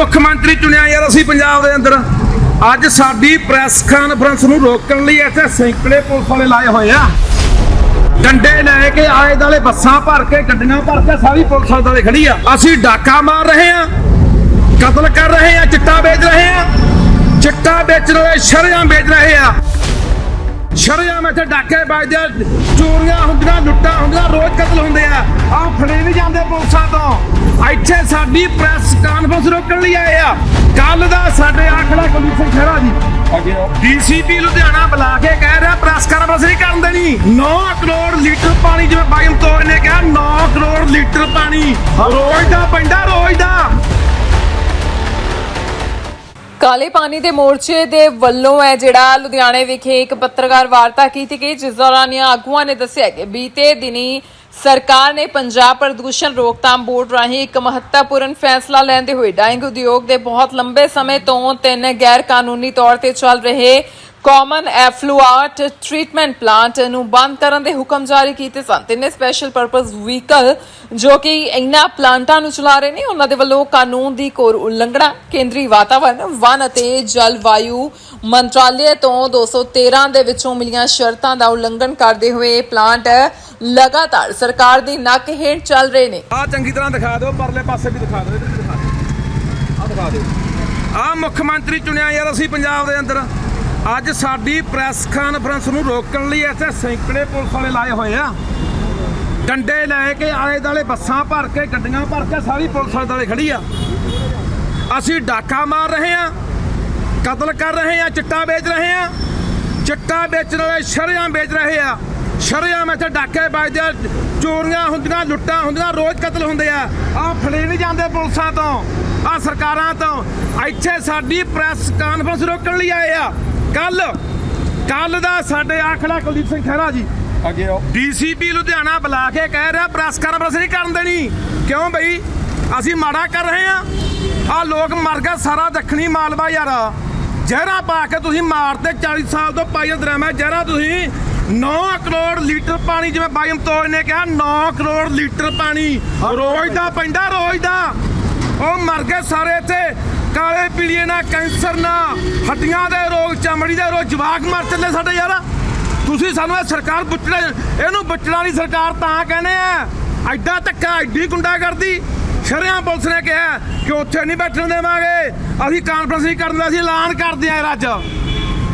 ਮੁੱਖ ਮੰਤਰੀ ਚੁਣਿਆ ਯਾਰ ਅਸੀਂ ਪੰਜਾਬ ਦੇ ਅੰਦਰ। ਅੱਜ ਸਾਡੀ ਪ੍ਰੈਸ ਕਾਨਫਰੰਸ ਨੂੰ ਰੋਕਣ ਲਈ ਇੱਥੇ ਸੈਂਕੜੇ ਪੁਲਿਸ ਵਾਲੇ ਲਾਏ ਹੋਏ ਆ। ਡੰਡੇ ਲੈ ਕੇ ਆਏ ਦਾਲੇ, ਬੱਸਾਂ ਭਰ ਕੇ, ਗੱਡੀਆਂ ਭਰ ਕੇ ਸਾਰੀ ਪੁਲਿਸ ਵਾਲੇ ਦਾਲੇ ਖੜੀ ਆ। ਅਸੀਂ ਡਾਕਾ ਮਾਰ ਰਹੇ ਆ, ਕਤਲ ਕਰ ਰਹੇ ਆ, ਚਿੱਟਾ ਵੇਚ ਰਹੇ ਆ। ਚਿੱਟਾ ਵੇਚਣ ਵਾਲੇ ਸ਼ਰਿਆਂ ਵੇਚ ਰਹੇ ਆ। ਸ਼ਰੇਆਮ ਇੱਥੇ ਡਾਕੇ ਵੱਜਦੇ ਆ, ਚੋਰੀਆਂ ਹੁੰਦੀਆਂ, ਲੁੱਟਾਂ ਹੁੰਦੀਆਂ, ਰੋਜ਼ ਕਤਲ ਹੁੰਦੇ ਆ। ਆ ਫੜੇ ਨਹੀਂ ਜਾਂਦੇ ਪੁਲਿਸਾਂ ਤੋਂ। ਇੱਥੇ ਸਾਡੀ ਪ੍ਰੈਸ ਕਾਨਫਰੰਸ ਰੋਕਣ ਲਈ ਆਏ ਆ। ਕੱਲ ਦਾ ਸਾਡੇ ਆਖੜਾ ਕਮਿਸ਼ਨ ਸਿੰਘ ਖਹਿਰਾ ਜੀ। ਡੀਸੀਪੀ ਲੁਧਿਆਣਾ ਬੁਲਾ ਕੇ ਕਹਿ ਰਿਹਾ, ਪ੍ਰੈਸ ਕਾਨਫਰੰਸ ਨਹੀਂ ਕਰਨ ਦੇਣੀ। 9 ਕਰੋੜ ਲੀਟਰ ਪਾਣੀ ਜਿਵੇਂ ਬਾਈਮ ਤੋਰ ਨੇ ਕਿਹਾ 9 ਕਰੋੜ ਲੀਟਰ ਪਾਣੀ। ਰੋਜ਼ ਦਾ ਪੈਂਦਾ, ਰੋਜ਼ ਦਾ। ਕਾਲੇ ਪਾਣੀ ਦੇ ਮੋਰਚੇ ਦੇ ਵੱਲੋਂ ਹੈ ਜਿਹੜਾ ਲੁਧਿਆਣੇ ਵਿਖੇ ਇੱਕ ਪੱਤਰਕਾਰ ਵਾਰਤਾ ਕੀਤੀ ਗਈ, ਜਿਸ ਦੌਰਾਨ ਇਹ ਆਗੂਆਂ ਨੇ ਦੱਸਿਆ ਕਿ ਬੀਤੇ ਦਿਨੀ ਸਰਕਾਰ ਨੇ ਪੰਜਾਬ ਪ੍ਰਦੂਸ਼ਣ ਰੋਕਥਾਮ ਬੋਰਡ ਰਾਹੀਂ ਇੱਕ ਮਹੱਤਵਪੂਰਨ ਫੈਸਲਾ ਲੈਂਦੇ ਹੋਏ ਡਾਇੰਗ ਉਦਯੋਗ ਦੇ ਬਹੁਤ ਲੰਬੇ ਸਮੇਂ ਤੋਂ ਤਿੰਨ ਗੈਰ ਕਾਨੂੰਨੀ ਤੌਰ ਤੇ ਚੱਲ ਰਹੇ ਕਾਮਨ ਐਫਲੂਆਟ ਟ੍ਰੀਟਮੈਂਟ ਪਲਾਂਟ ਨੂੰ ਬੰਦ ਕਰਨ ਦੇ ਹੁਕਮ ਜਾਰੀ ਕੀਤੇ ਸਨ। ਤਿੰਨੇ ਸਪੈਸ਼ਲ ਪਰਪਸ ਵਹੀਕਲ ਜੋ ਕਿ ਇਨ੍ਹਾਂ ਪਲਾਂਟਾਂ ਨੂੰ ਚਲਾ ਰਹੇ ਨੇ, ਉਹਨਾਂ ਦੇ ਵੱਲੋਂ ਕਾਨੂੰਨ ਦੀ ਕੋਰ ਉਲੰਘਣਾ, ਕੇਂਦਰੀ ਵਾਤਾਵਰਣ ਵਨ ਅਤੇ ਜਲਵਾਯੂ ਮੰਤਰਾਲੇ ਤੋਂ 213 ਦੇ ਵਿੱਚੋਂ ਮਿਲੀਆਂ ਸ਼ਰਤਾਂ ਦਾ ਉਲੰਘਣ ਕਰਦੇ ਹੋਏ ਪਲਾਂਟ ਲਗਾਤਾਰ ਸਰਕਾਰ ਦੀ ਨੱਕ ਹੇਠ ਚੱਲ ਰਹੇ ਨੇ। ਆ ਚੰਗੀ ਤਰ੍ਹਾਂ ਦਿਖਾ ਦਿਓ, ਪਰਲੇ ਪਾਸੇ ਵੀ ਦਿਖਾ ਦਿਓ, ਇਹਦੇ ਵੀ ਦਿਖਾ ਦਿਓ। ਆ ਦਿਖਾ ਦਿਓ। ਆ ਮੁੱਖ ਮੰਤਰੀ ਚੁਣਿਆ ਯਾਰ ਅਸੀਂ ਪੰਜਾਬ ਦੇ ਅੰਦਰ। ਅੱਜ ਸਾਡੀ ਪ੍ਰੈਸ ਕਾਨਫਰੰਸ ਨੂੰ ਰੋਕਣ ਲਈ ਇੱਥੇ ਸੈਂਕੜੇ ਪੁਲਿਸ ਵਾਲੇ ਲਾਏ ਹੋਏ ਆ। ਡੰਡੇ ਲੈ ਕੇ ਆਲੇ ਦਾਲੇ ਬੱਸਾਂ ਭਰ ਕੇ, ਗੱਡੀਆਂ ਭਰ ਕੇ ਸਾਰੀ ਪੁਲਿਸ ਵਾਲੇ ਦਾਲੇ ਖੜੀ ਆ। ਅਸੀਂ ਡਾਕਾ ਮਾਰ ਰਹੇ ਆ, ਕਤਲ ਕਰ ਰਹੇ ਆ, ਚਿੱਟਾ ਵੇਚ ਰਹੇ ਆ। ਚਿੱਟਾ ਵੇਚਣ ਵਾਲੇ ਸ਼ਰੇਆਮ ਵੇਚ ਰਹੇ ਆ। ਸ਼ਰੇਆਮ ਇੱਥੇ ਡਾਕੇ ਵੱਜਦੇ ਆ, ਚੋਰੀਆਂ ਹੁੰਦੀਆਂ, ਲੁੱਟਾਂ ਹੁੰਦੀਆਂ, ਰੋਜ਼ ਕਤਲ ਹੁੰਦੇ ਆ। ਆ ਫੜੇ ਨਹੀਂ ਜਾਂਦੇ ਪੁਲਿਸਾਂ ਤੋਂ ਆ ਸਰਕਾਰਾਂ ਤੋਂ। ਇੱਥੇ ਸਾਡੀ ਪ੍ਰੈਸ ਕਾਨਫਰੰਸ ਰੋਕਣ ਲਈ ਆਏ ਆ। ਕੱਲ ਕੱਲ ਦਾ ਸਾਡੇ ਆਖੜਾ ਕੁਲਦੀਪ ਸਿੰਘ ਖਹਿਰਾ ਜੀ। ਅੱਗੇ ਆਓ। ਡੀਸੀਪੀ ਲੁਧਿਆਣਾ ਬੁਲਾ ਕੇ ਕਹਿ ਰਿਹਾ ਪ੍ਰੈਸ ਕਾਨਫਰੰਸ ਨਹੀਂ ਕਰਨ ਦੇਣੀ। ਕਿਉਂ ਬਈ? ਅਸੀਂ ਮਾੜਾ ਕਰ ਰਹੇ ਆ ਆ ਲੋਕ ਮਰ ਗਏ ਸਾਰਾ ਦੱਖਣੀ ਮਾਲਵਾ ਯਾਰ। ਜ਼ਹਿਰਾ ਪਾ ਕੇ ਤੁਸੀਂ ਮਾਰਦੇ 40 ਸਾਲ ਤੋਂ ਪਾਈ ਡਰਾਮਾ ਜ਼ਹਿਰਾ ਤੁਸੀਂ 9 ਕਰੋੜ ਲੀਟਰ ਪਾਣੀ ਜਿਵੇਂ ਬਾਈਮ ਤੋੜ ਨੇ ਕਿਹਾ 9 ਕਰੋੜ ਲੀਟਰ ਪਾਣੀ। ਰੋਜ਼ ਦਾ ਪੈਂਦਾ ਰੋਜ਼ ਦਾ। ਉਹ ਮਰ ਗਏ ਸਾਰੇ ਇੱਥੇ। ਕਾਲੇ ਪੀਲੀਏ ਨਾਲ ਕੈਂਸਰ ਨਾਲ ਹੱਡੀਆਂ ਦੇ ਰੋਗ ਚਮੜੀ ਦੇ ਰੋਗ ਜਵਾਕ ਮਰ ਚੱਲੇ ਸਾਡੇ ਯਾਰ। ਤੁਸੀਂ ਸਾਨੂੰ ਇਹ ਸਰਕਾਰ ਬੁੱਚੜਾ ਇਹਨੂੰ ਬੁੱਚੜਾ ਵਾਲੀ ਸਰਕਾਰ ਤਾਂ ਕਹਿੰਦੇ ਆ। ਐਡਾ ਧੱਕਾ ਐਡੀ ਗੁੰਡਾ ਕਰਦੀ ਸ਼ਰਿਆਂ ਪੁਲਿਸ ਨੇ ਕਿਹਾ ਕਿ ਉੱਥੇ ਨਹੀਂ ਬੈਠਣ ਦੇਵਾਂਗੇ। ਅਸੀਂ ਕਾਨਫਰੰਸ ਨਹੀਂ ਕਰਨ ਦਾ ਅਸੀਂ ਐਲਾਨ ਕਰਦੇ ਆਂ ਅੱਜ।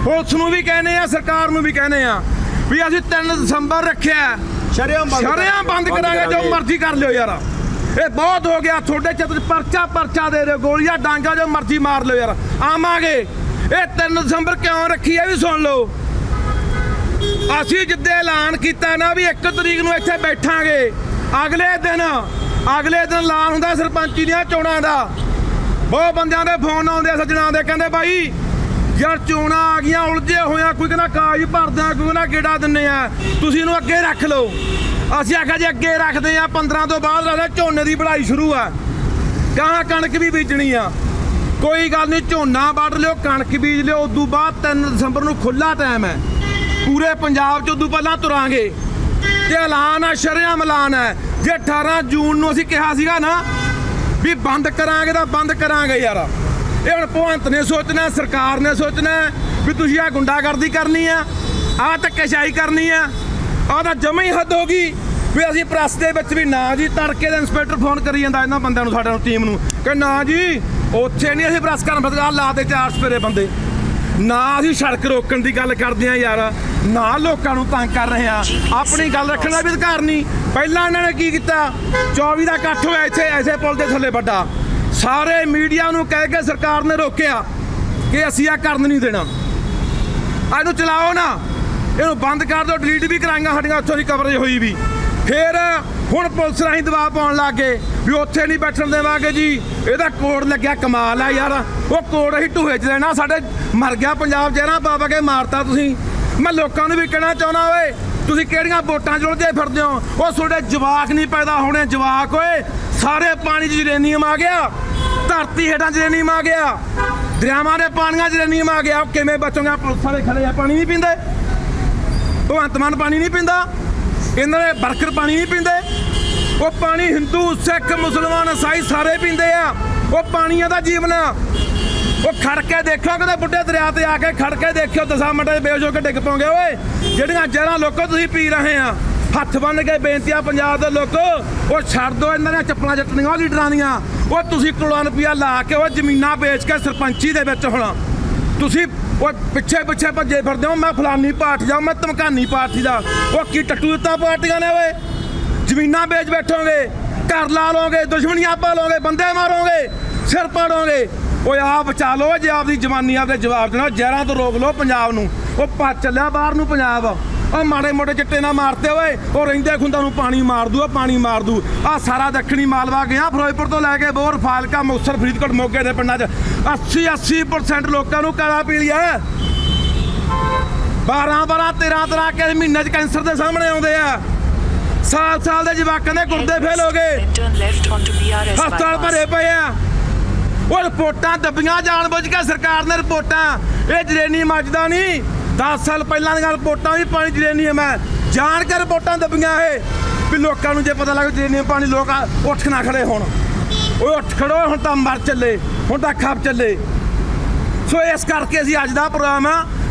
ਪੁਲਿਸ ਨੂੰ ਵੀ ਕਹਿੰਦੇ ਆ ਸਰਕਾਰ ਨੂੰ ਵੀ ਕਹਿੰਦੇ ਆ ਵੀ ਅਸੀਂ 3 ਦਸੰਬਰ ਰੱਖਿਆ। ਸ਼ਰੇਆਮ ਬੰਦ ਸ਼ਰਿਆਂ ਬੰਦ ਕਰਾਂਗੇ। ਜੋ ਮਰਜ਼ੀ ਕਰ ਲਿਓ ਯਾਰ। ਇਹ ਬਹੁਤ ਹੋ ਗਿਆ, ਤੁਹਾਡੇ ਚ ਪਰਚਾ ਪਰਚਾ ਦੇ ਰਹੇ ਗੋਲੀਆਂ ਡਾਂਗਾ ਜੋ ਮਰਜ਼ੀ ਮਾਰ ਲਓ ਯਾਰ। ਆਵਾਂਗੇ। ਇਹ 3 ਦਸੰਬਰ ਕਿਉਂ ਰੱਖੀ ਇਹ ਵੀ ਸੁਣ ਲਓ। ਅਸੀਂ ਜਿੱਦੇ ਐਲਾਨ ਕੀਤਾ ਨਾ ਵੀ 1 ਤਰੀਕ ਨੂੰ ਇੱਥੇ ਬੈਠਾਂਗੇ। ਅਗਲੇ ਦਿਨ ਅਗਲੇ ਦਿਨ ਐਲਾਨ ਹੁੰਦਾ ਸਰਪੰਚੀ ਦੀਆਂ ਚੋਣਾਂ ਦਾ। ਬਹੁਤ ਬੰਦਿਆਂ ਦੇ ਫੋਨ ਆਉਂਦੇ ਆ ਸੱਜਣਾਂ ਦੇ, ਕਹਿੰਦੇ ਬਾਈ, ਯਾਰ ਚੋਣਾਂ ਆ ਗਈਆਂ, ਉਲਝੇ ਹੋਇਆ ਕੋਈ ਕਹਿੰਦਾ ਕਾਗਜ਼ ਭਰਦਾ ਕੋਈ ਕਹਿੰਦਾ ਗੇੜਾ ਦਿੰਨੇ ਆ। ਤੁਸੀਂ ਇਹਨੂੰ ਅੱਗੇ ਰੱਖ ਲਓ। ਅਸੀਂ ਆਖਿਆ ਜੇ ਅੱਗੇ ਰੱਖਦੇ ਆ 15 ਤੋਂ ਬਾਅਦ ਰੱਖਦੇ ਝੋਨੇ ਦੀ ਵਢਾਈ ਸ਼ੁਰੂ ਆ। ਗਾਂ ਕਣਕ ਵੀ ਬੀਜਣੀ ਆ। ਕੋਈ ਗੱਲ ਨਹੀਂ ਝੋਨਾ ਵੱਢ ਲਿਓ, ਕਣਕ ਬੀਜ ਲਿਓ, ਉਦੋਂ ਬਾਅਦ 3 ਦਸੰਬਰ ਨੂੰ ਖੁੱਲਾ ਟਾਈਮ ਹੈ। ਪੂਰੇ ਪੰਜਾਬ 'ਚ ਉਦੋਂ ਪਹਿਲਾਂ ਤੁਰਾਂਗੇ। ਤੇ ਐਲਾਨ ਆ, ਸ਼ਰੇਆਮ ਐਲਾਨ ਹੈ। ਜੇ 18 ਜੂਨ ਨੂੰ ਅਸੀਂ ਕਿਹਾ ਸੀਗਾ ਨਾ, ਵੀ ਬੰਦ ਕਰਾਂਗੇ ਤਾਂ ਬੰਦ ਕਰਾਂਗੇ ਯਾਰ। ਇਹ ਹੁਣ ਭਗਵੰਤ ਨੇ ਸੋਚਣਾ, ਸਰਕਾਰ ਨੇ ਸੋਚਣਾ, ਵੀ ਤੁਸੀਂ ਆ ਗੁੰਡਾਗਰਦੀ ਕਰਨੀ ਆ ਆ ਧੱਕੇਸ਼ਾਹੀ ਕਰਨੀ ਆ। ਆਹ ਤਾਂ ਜਮਾ ਹੀ ਹੱਦ ਹੋ ਗਈ ਵੀ ਅਸੀਂ ਪ੍ਰੈਸ ਦੇ ਵਿੱਚ ਵੀ ਨਾ ਜੀ, ਤੜਕੇ ਦਾ ਇੰਸਪੈਕਟਰ ਫੋਨ ਕਰੀ ਜਾਂਦਾ ਇਹਨਾਂ ਬੰਦਿਆਂ ਨੂੰ, ਸਾਡਾ ਟੀਮ ਨੂੰ। ਕਿ ਨਾ ਜੀ, ਉੱਥੇ ਨਹੀਂ ਅਸੀਂ ਪ੍ਰੈਸ ਕਰਨ ਬਦਲਾ ਲਾ ਦੇ ਚਾਰ ਸਪੇਰੇ ਬੰਦੇ। ਨਾ ਅਸੀਂ ਸੜਕ ਰੋਕਣ ਦੀ ਗੱਲ ਕਰਦੇ ਆ ਯਾਰ। ਨਾ ਲੋਕਾਂ ਨੂੰ ਤੰਗ ਕਰ ਰਹੇ ਆ ਆਪਣੀ ਗੱਲ ਰੱਖਣ ਦਾ ਵੀ ਅਧਿਕਾਰ ਨਹੀਂ। ਪਹਿਲਾਂ ਇਹਨਾਂ ਨੇ ਕੀ ਕੀਤਾ? 24 ਦਾ ਇਕੱਠ ਹੋਇਆ ਇੱਥੇ, ਐਸੇ ਪੁਲ ਦੇ ਥੱਲੇ ਵੱਡਾ। ਸਾਰੇ ਮੀਡੀਆ ਨੂੰ ਕਹਿ ਕੇ ਸਰਕਾਰ ਨੇ ਰੋਕਿਆ ਕਿ ਅਸੀਂ ਆ ਕਰਨ ਨਹੀਂ ਦੇਣਾ। ਇਹਨੂੰ ਚਲਾਓ ਨਾ। ਇਹਨੂੰ ਬੰਦ ਕਰ ਦਿਓ ਡਿਲੀਟ ਵੀ ਕਰਾਂਗਾ ਸਾਡੀਆਂ, ਉੱਥੋਂ ਦੀ ਕਵਰੇਜ ਹੋਈ ਵੀ। ਫਿਰ ਹੁਣ ਪੁਲਿਸ ਰਾਹੀਂ ਦਬਾਅ ਪਾਉਣ ਲੱਗ ਗਏ ਵੀ ਉੱਥੇ ਨਹੀਂ ਬੈਠਣ ਦੇਵਾਂਗੇ ਜੀ। ਇਹਦਾ ਕੋਡ ਲੱਗਿਆ ਕਮਾਲ ਆ ਯਾਰ। ਉਹ ਕੋੜ ਅਸੀਂ ਢੂਹੇ 'ਚ ਦੇਣਾ ਸਾਡੇ ਮਰ ਗਿਆ ਪੰਜਾਬ ਜਹਿਰਾਂ ਬਾਬਾ ਕੇ ਮਾਰਤਾ ਤੁਸੀਂ। ਮੈਂ ਲੋਕਾਂ ਨੂੰ ਵੀ ਕਹਿਣਾ ਚਾਹੁੰਦਾ ਓਏ, ਤੁਸੀਂ ਕਿਹੜੀਆਂ ਵੋਟਾਂ 'ਚ ਉਲਝੇ ਫਿਰਦੇ ਹੋ? ਉਹ ਤੁਹਾਡੇ ਜਵਾਕ ਨਹੀਂ ਪੈਦਾ ਹੋਣੇ, ਜਵਾਕ ਓਏ। ਸਾਰੇ ਪਾਣੀ 'ਚ ਯੂਰੇਨੀਅਮ ਆ ਗਿਆ। ਧਰਤੀ ਹੇਠਾਂ ਯੂਰੇਨੀਅਮ ਆ ਗਿਆ। ਦਰਿਆਵਾਂ ਦੇ ਪਾਣੀਆਂ 'ਚ ਯੂਰੇਨੀਅਮ ਆ ਗਿਆ। ਉਹ ਕਿਵੇਂ ਬਚੋਗੇ? ਪੁਲਿਸ ਵਾਲੇ ਖੜੇ ਆ, ਪਾਣੀ ਨਹੀਂ ਪੀਂਦੇ। ਭਗਵੰਤ ਮਾਨ ਪਾਣੀ ਨਹੀਂ ਪੀਂਦਾ, ਇਹਨਾਂ ਦੇ ਵਰਕਰ ਪਾਣੀ ਨਹੀਂ ਪੀਂਦੇ, ਉਹ ਪਾਣੀ ਹਿੰਦੂ, ਸਿੱਖ, ਮੁਸਲਮਾਨ, ਈਸਾਈ ਸਾਰੇ ਪੀਂਦੇ ਆ, ਉਹ ਪਾਣੀ ਦਾ ਜੀਵਨ ਆ। ਉਹ ਖੜ ਕੇ ਦੇਖੋ ਕਿਤੇ ਬੁੱਢੇ ਦਰਿਆ ਤੇ ਆ ਕੇ ਖੜ ਕੇ ਦੇਖਿਓ, ਦਸਾਂ ਮਿੰਟਾਂ 'ਚ ਬੇਹੋਸ਼ ਹੋ ਕੇ ਡਿੱਗ ਪਓਗੇ ਓਏ। ਜਿਹੜੀਆਂ ਜ਼ਹਿਰਾਂ ਲੋਕੋ ਤੁਸੀਂ ਪੀ ਰਹੇ ਆ, ਹੱਥ ਬੰਨ ਕੇ ਬੇਨਤੀਆਂ ਪੰਜਾਬ ਦੇ ਲੋਕੋ, ਉਹ ਛੱਡ ਦੋ ਇਹਨਾਂ ਦੀਆਂ ਚੱਪਲਾਂ ਚੱਟਣੀਆਂ ਉਹ ਲੀਡਰਾਂ ਦੀਆਂ। ਉਹ ਤੁਸੀਂ ਕਰੋੜਾਂ ਰੁਪਇਆ ਲਾ ਕੇ ਉਹ ਜ਼ਮੀਨਾਂ ਵੇਚ ਕੇ ਸਰਪੰਚੀ ਦੇ ਵਿੱਚ ਹੋਣਾ। ਤੁਸੀਂ ਉਹ ਪਿੱਛੇ ਪਿੱਛੇ ਭੱਜੇ ਫਿਰਦੇ ਹੋ, ਮੈਂ ਫਲਾਨੀ ਪਾਰਟੀ ਦਾ, ਮੈਂ ਧਮਕਾਨੀ ਪਾਰਟੀ ਦਾ। ਉਹ ਕੀ ਟੱਟੂ ਦਿੱਤਾ ਪਾਰਟੀਆਂ ਨੇ ਓਏ? ਜ਼ਮੀਨਾਂ ਵੇਚ ਬੈਠੋਗੇ, ਘਰ ਲਾ ਲੋਗੇ ਦੁਸ਼ਮਣੀਆਂ ਪਾ ਲੋਗੇ ਬੰਦੇ ਮਾਰੋਗੇ, ਸਿਰ ਪਾੜੋਗੇ। ਓਏ ਆ ਬਚਾ ਲਓ ਜੇ ਆਪਦੀ ਜਵਾਨੀ ਆਪਦੇ ਜਵਾਬ ਦੇਣਾ, ਜ਼ਹਿਰਾਂ ਤੋਂ ਰੋਕ ਲਓ ਪੰਜਾਬ ਨੂੰ। ਉਹ ਪਾ ਚੱਲਿਆ ਬਾਹਰ ਨੂੰ ਪੰਜਾਬ। ਉਹ ਮਾੜੇ ਮੋਟੇ ਚਿੱਟੇ ਨਾ ਮਾਰਤੇ ਓਏ। ਉਹ ਰਹਿੰਦੇ ਖੁੰਦਾਂ ਨੂੰ ਪਾਣੀ ਮਾਰ ਦੂ ਉਹ ਪਾਣੀ ਮਾਰ ਦੂ। ਆ ਸਾਰਾ ਦੱਖਣੀ ਮਾਲਵਾ ਗਿਆ ਫਿਰੋਜ਼ਪੁਰ ਤੋਂ ਲੈ ਕੇ ਬੋਰ ਫਾਲਕਾ ਮੁਕਤਸਰ ਫਰੀਦਕੋਟ ਮੋਗੇ ਦੇ ਪਿੰਡਾਂ 'ਚ। 80 80% ਲੋਕਾਂ ਨੂੰ ਕਾਲਾ ਪੀ ਲਿਆ। 12 12 13 13 ਕੇ ਮਹੀਨੇ 'ਚ ਕੈਂਸਰ ਦੇ ਸਾਹਮਣੇ ਆਉਂਦੇ ਆ। ਸਾਲ ਸਾਲ ਦੇ ਜਵਾਕਾਂ ਦੇ ਗੁਰਦੇ ਫੇਲ ਹੋ ਗਏ। ਹਸਪਤਾਲ. ਭਰੇ ਪਏ ਆ। ਉਹ ਰਿਪੋਰਟਾਂ ਦੱਬੀਆਂ ਜਾਣ ਬੁੱਝ ਕੇ ਸਰਕਾਰ ਨੇ ਰਿਪੋਰਟਾਂ। ਇਹ ਜਰੇਨੀਅਮ ਮੱਜਦਾ ਨਹੀਂ। 10 ਸਾਲ ਪਹਿਲਾਂ ਦੀਆਂ ਰਿਪੋਰਟਾਂ ਵੀ ਪਾਣੀ ਜਰੇਨੀਅਮ ਹੈ ਜਾਣ ਕੇ ਰਿਪੋਰਟਾਂ ਦੱਬੀਆਂ ਇਹ ਵੀ ਲੋਕਾਂ ਨੂੰ ਜੇ ਪਤਾ ਲੱਗ ਜਰੇਨੀਅਮ ਪਾਣੀ, ਲੋਕ ਉੱਠ ਨਾ ਖੜੇ ਹੋਣ। ਓਏ ਉੱਠ ਖੜੋ, ਹੁਣ ਤਾਂ ਮਰ ਚੱਲੇ, ਹੁਣ ਤਾਂ ਖੱਪ ਚੱਲੇ। ਸੋ ਇਸ ਕਰਕੇ ਅਸੀਂ ਅੱਜ ਦਾ ਪ੍ਰੋਗਰਾਮ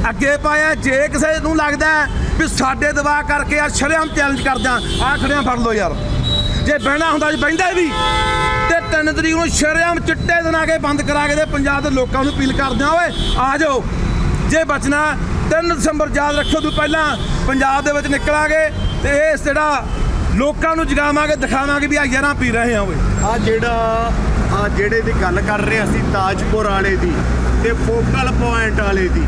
ਅੱਗੇ ਪਾਇਆ। ਜੇ ਕਿਸੇ ਨੂੰ ਲੱਗਦਾ ਵੀ ਸਾਡੇ ਦਬਾਅ ਕਰਕੇ ਆ ਸ਼ਰੇਆਮ ਚੈਲੰਜ ਕਰਦਾ ਆ ਖੜਿਆਂ ਫੜ ਲਓ ਯਾਰ। ਜੇ ਬਹਿਣਾ ਹੁੰਦਾ ਜੀ ਬਹਿੰਦਾ ਵੀ, ਤੇ 3 ਤਰੀਕ ਨੂੰ ਸ਼ਰੇਆਮ ਚਿੱਟੇ ਦਿਨਾਂ ਕੇ ਬੰਦ ਕਰਾ ਕੇ ਤੇ ਪੰਜਾਬ ਦੇ ਲੋਕਾਂ ਨੂੰ ਅਪੀਲ ਕਰਦੇ ਆ, ਓਏ ਆ ਜਾਓ। ਜੇ ਬਚਣਾ 3 ਦਸੰਬਰ ਯਾਦ ਰੱਖੋ ਤੋਂ ਪਹਿਲਾਂ ਪੰਜਾਬ ਦੇ ਵਿੱਚ ਨਿਕਲਾਂਗੇ ਤੇ ਇਹ ਜਿਹੜਾ ਲੋਕਾਂ ਨੂੰ ਜਗਾਵਾਂਗੇ, ਦਿਖਾਵਾਂਗੇ ਵੀ ਆ ਯਾਰਾਂ ਪੀ ਰਹੇ ਹਾਂ ਓਏ। ਆ ਜਿਹੜਾ, ਆ ਜਿਹੜੇ ਦੀ ਗੱਲ ਕਰ ਰਹੇ ਅਸੀਂ ਤਾਜਪੁਰ ਵਾਲੇ ਦੀ ਤੇ ਫੋਕਲ ਪੁਆਇੰਟ ਵਾਲੇ ਦੀ,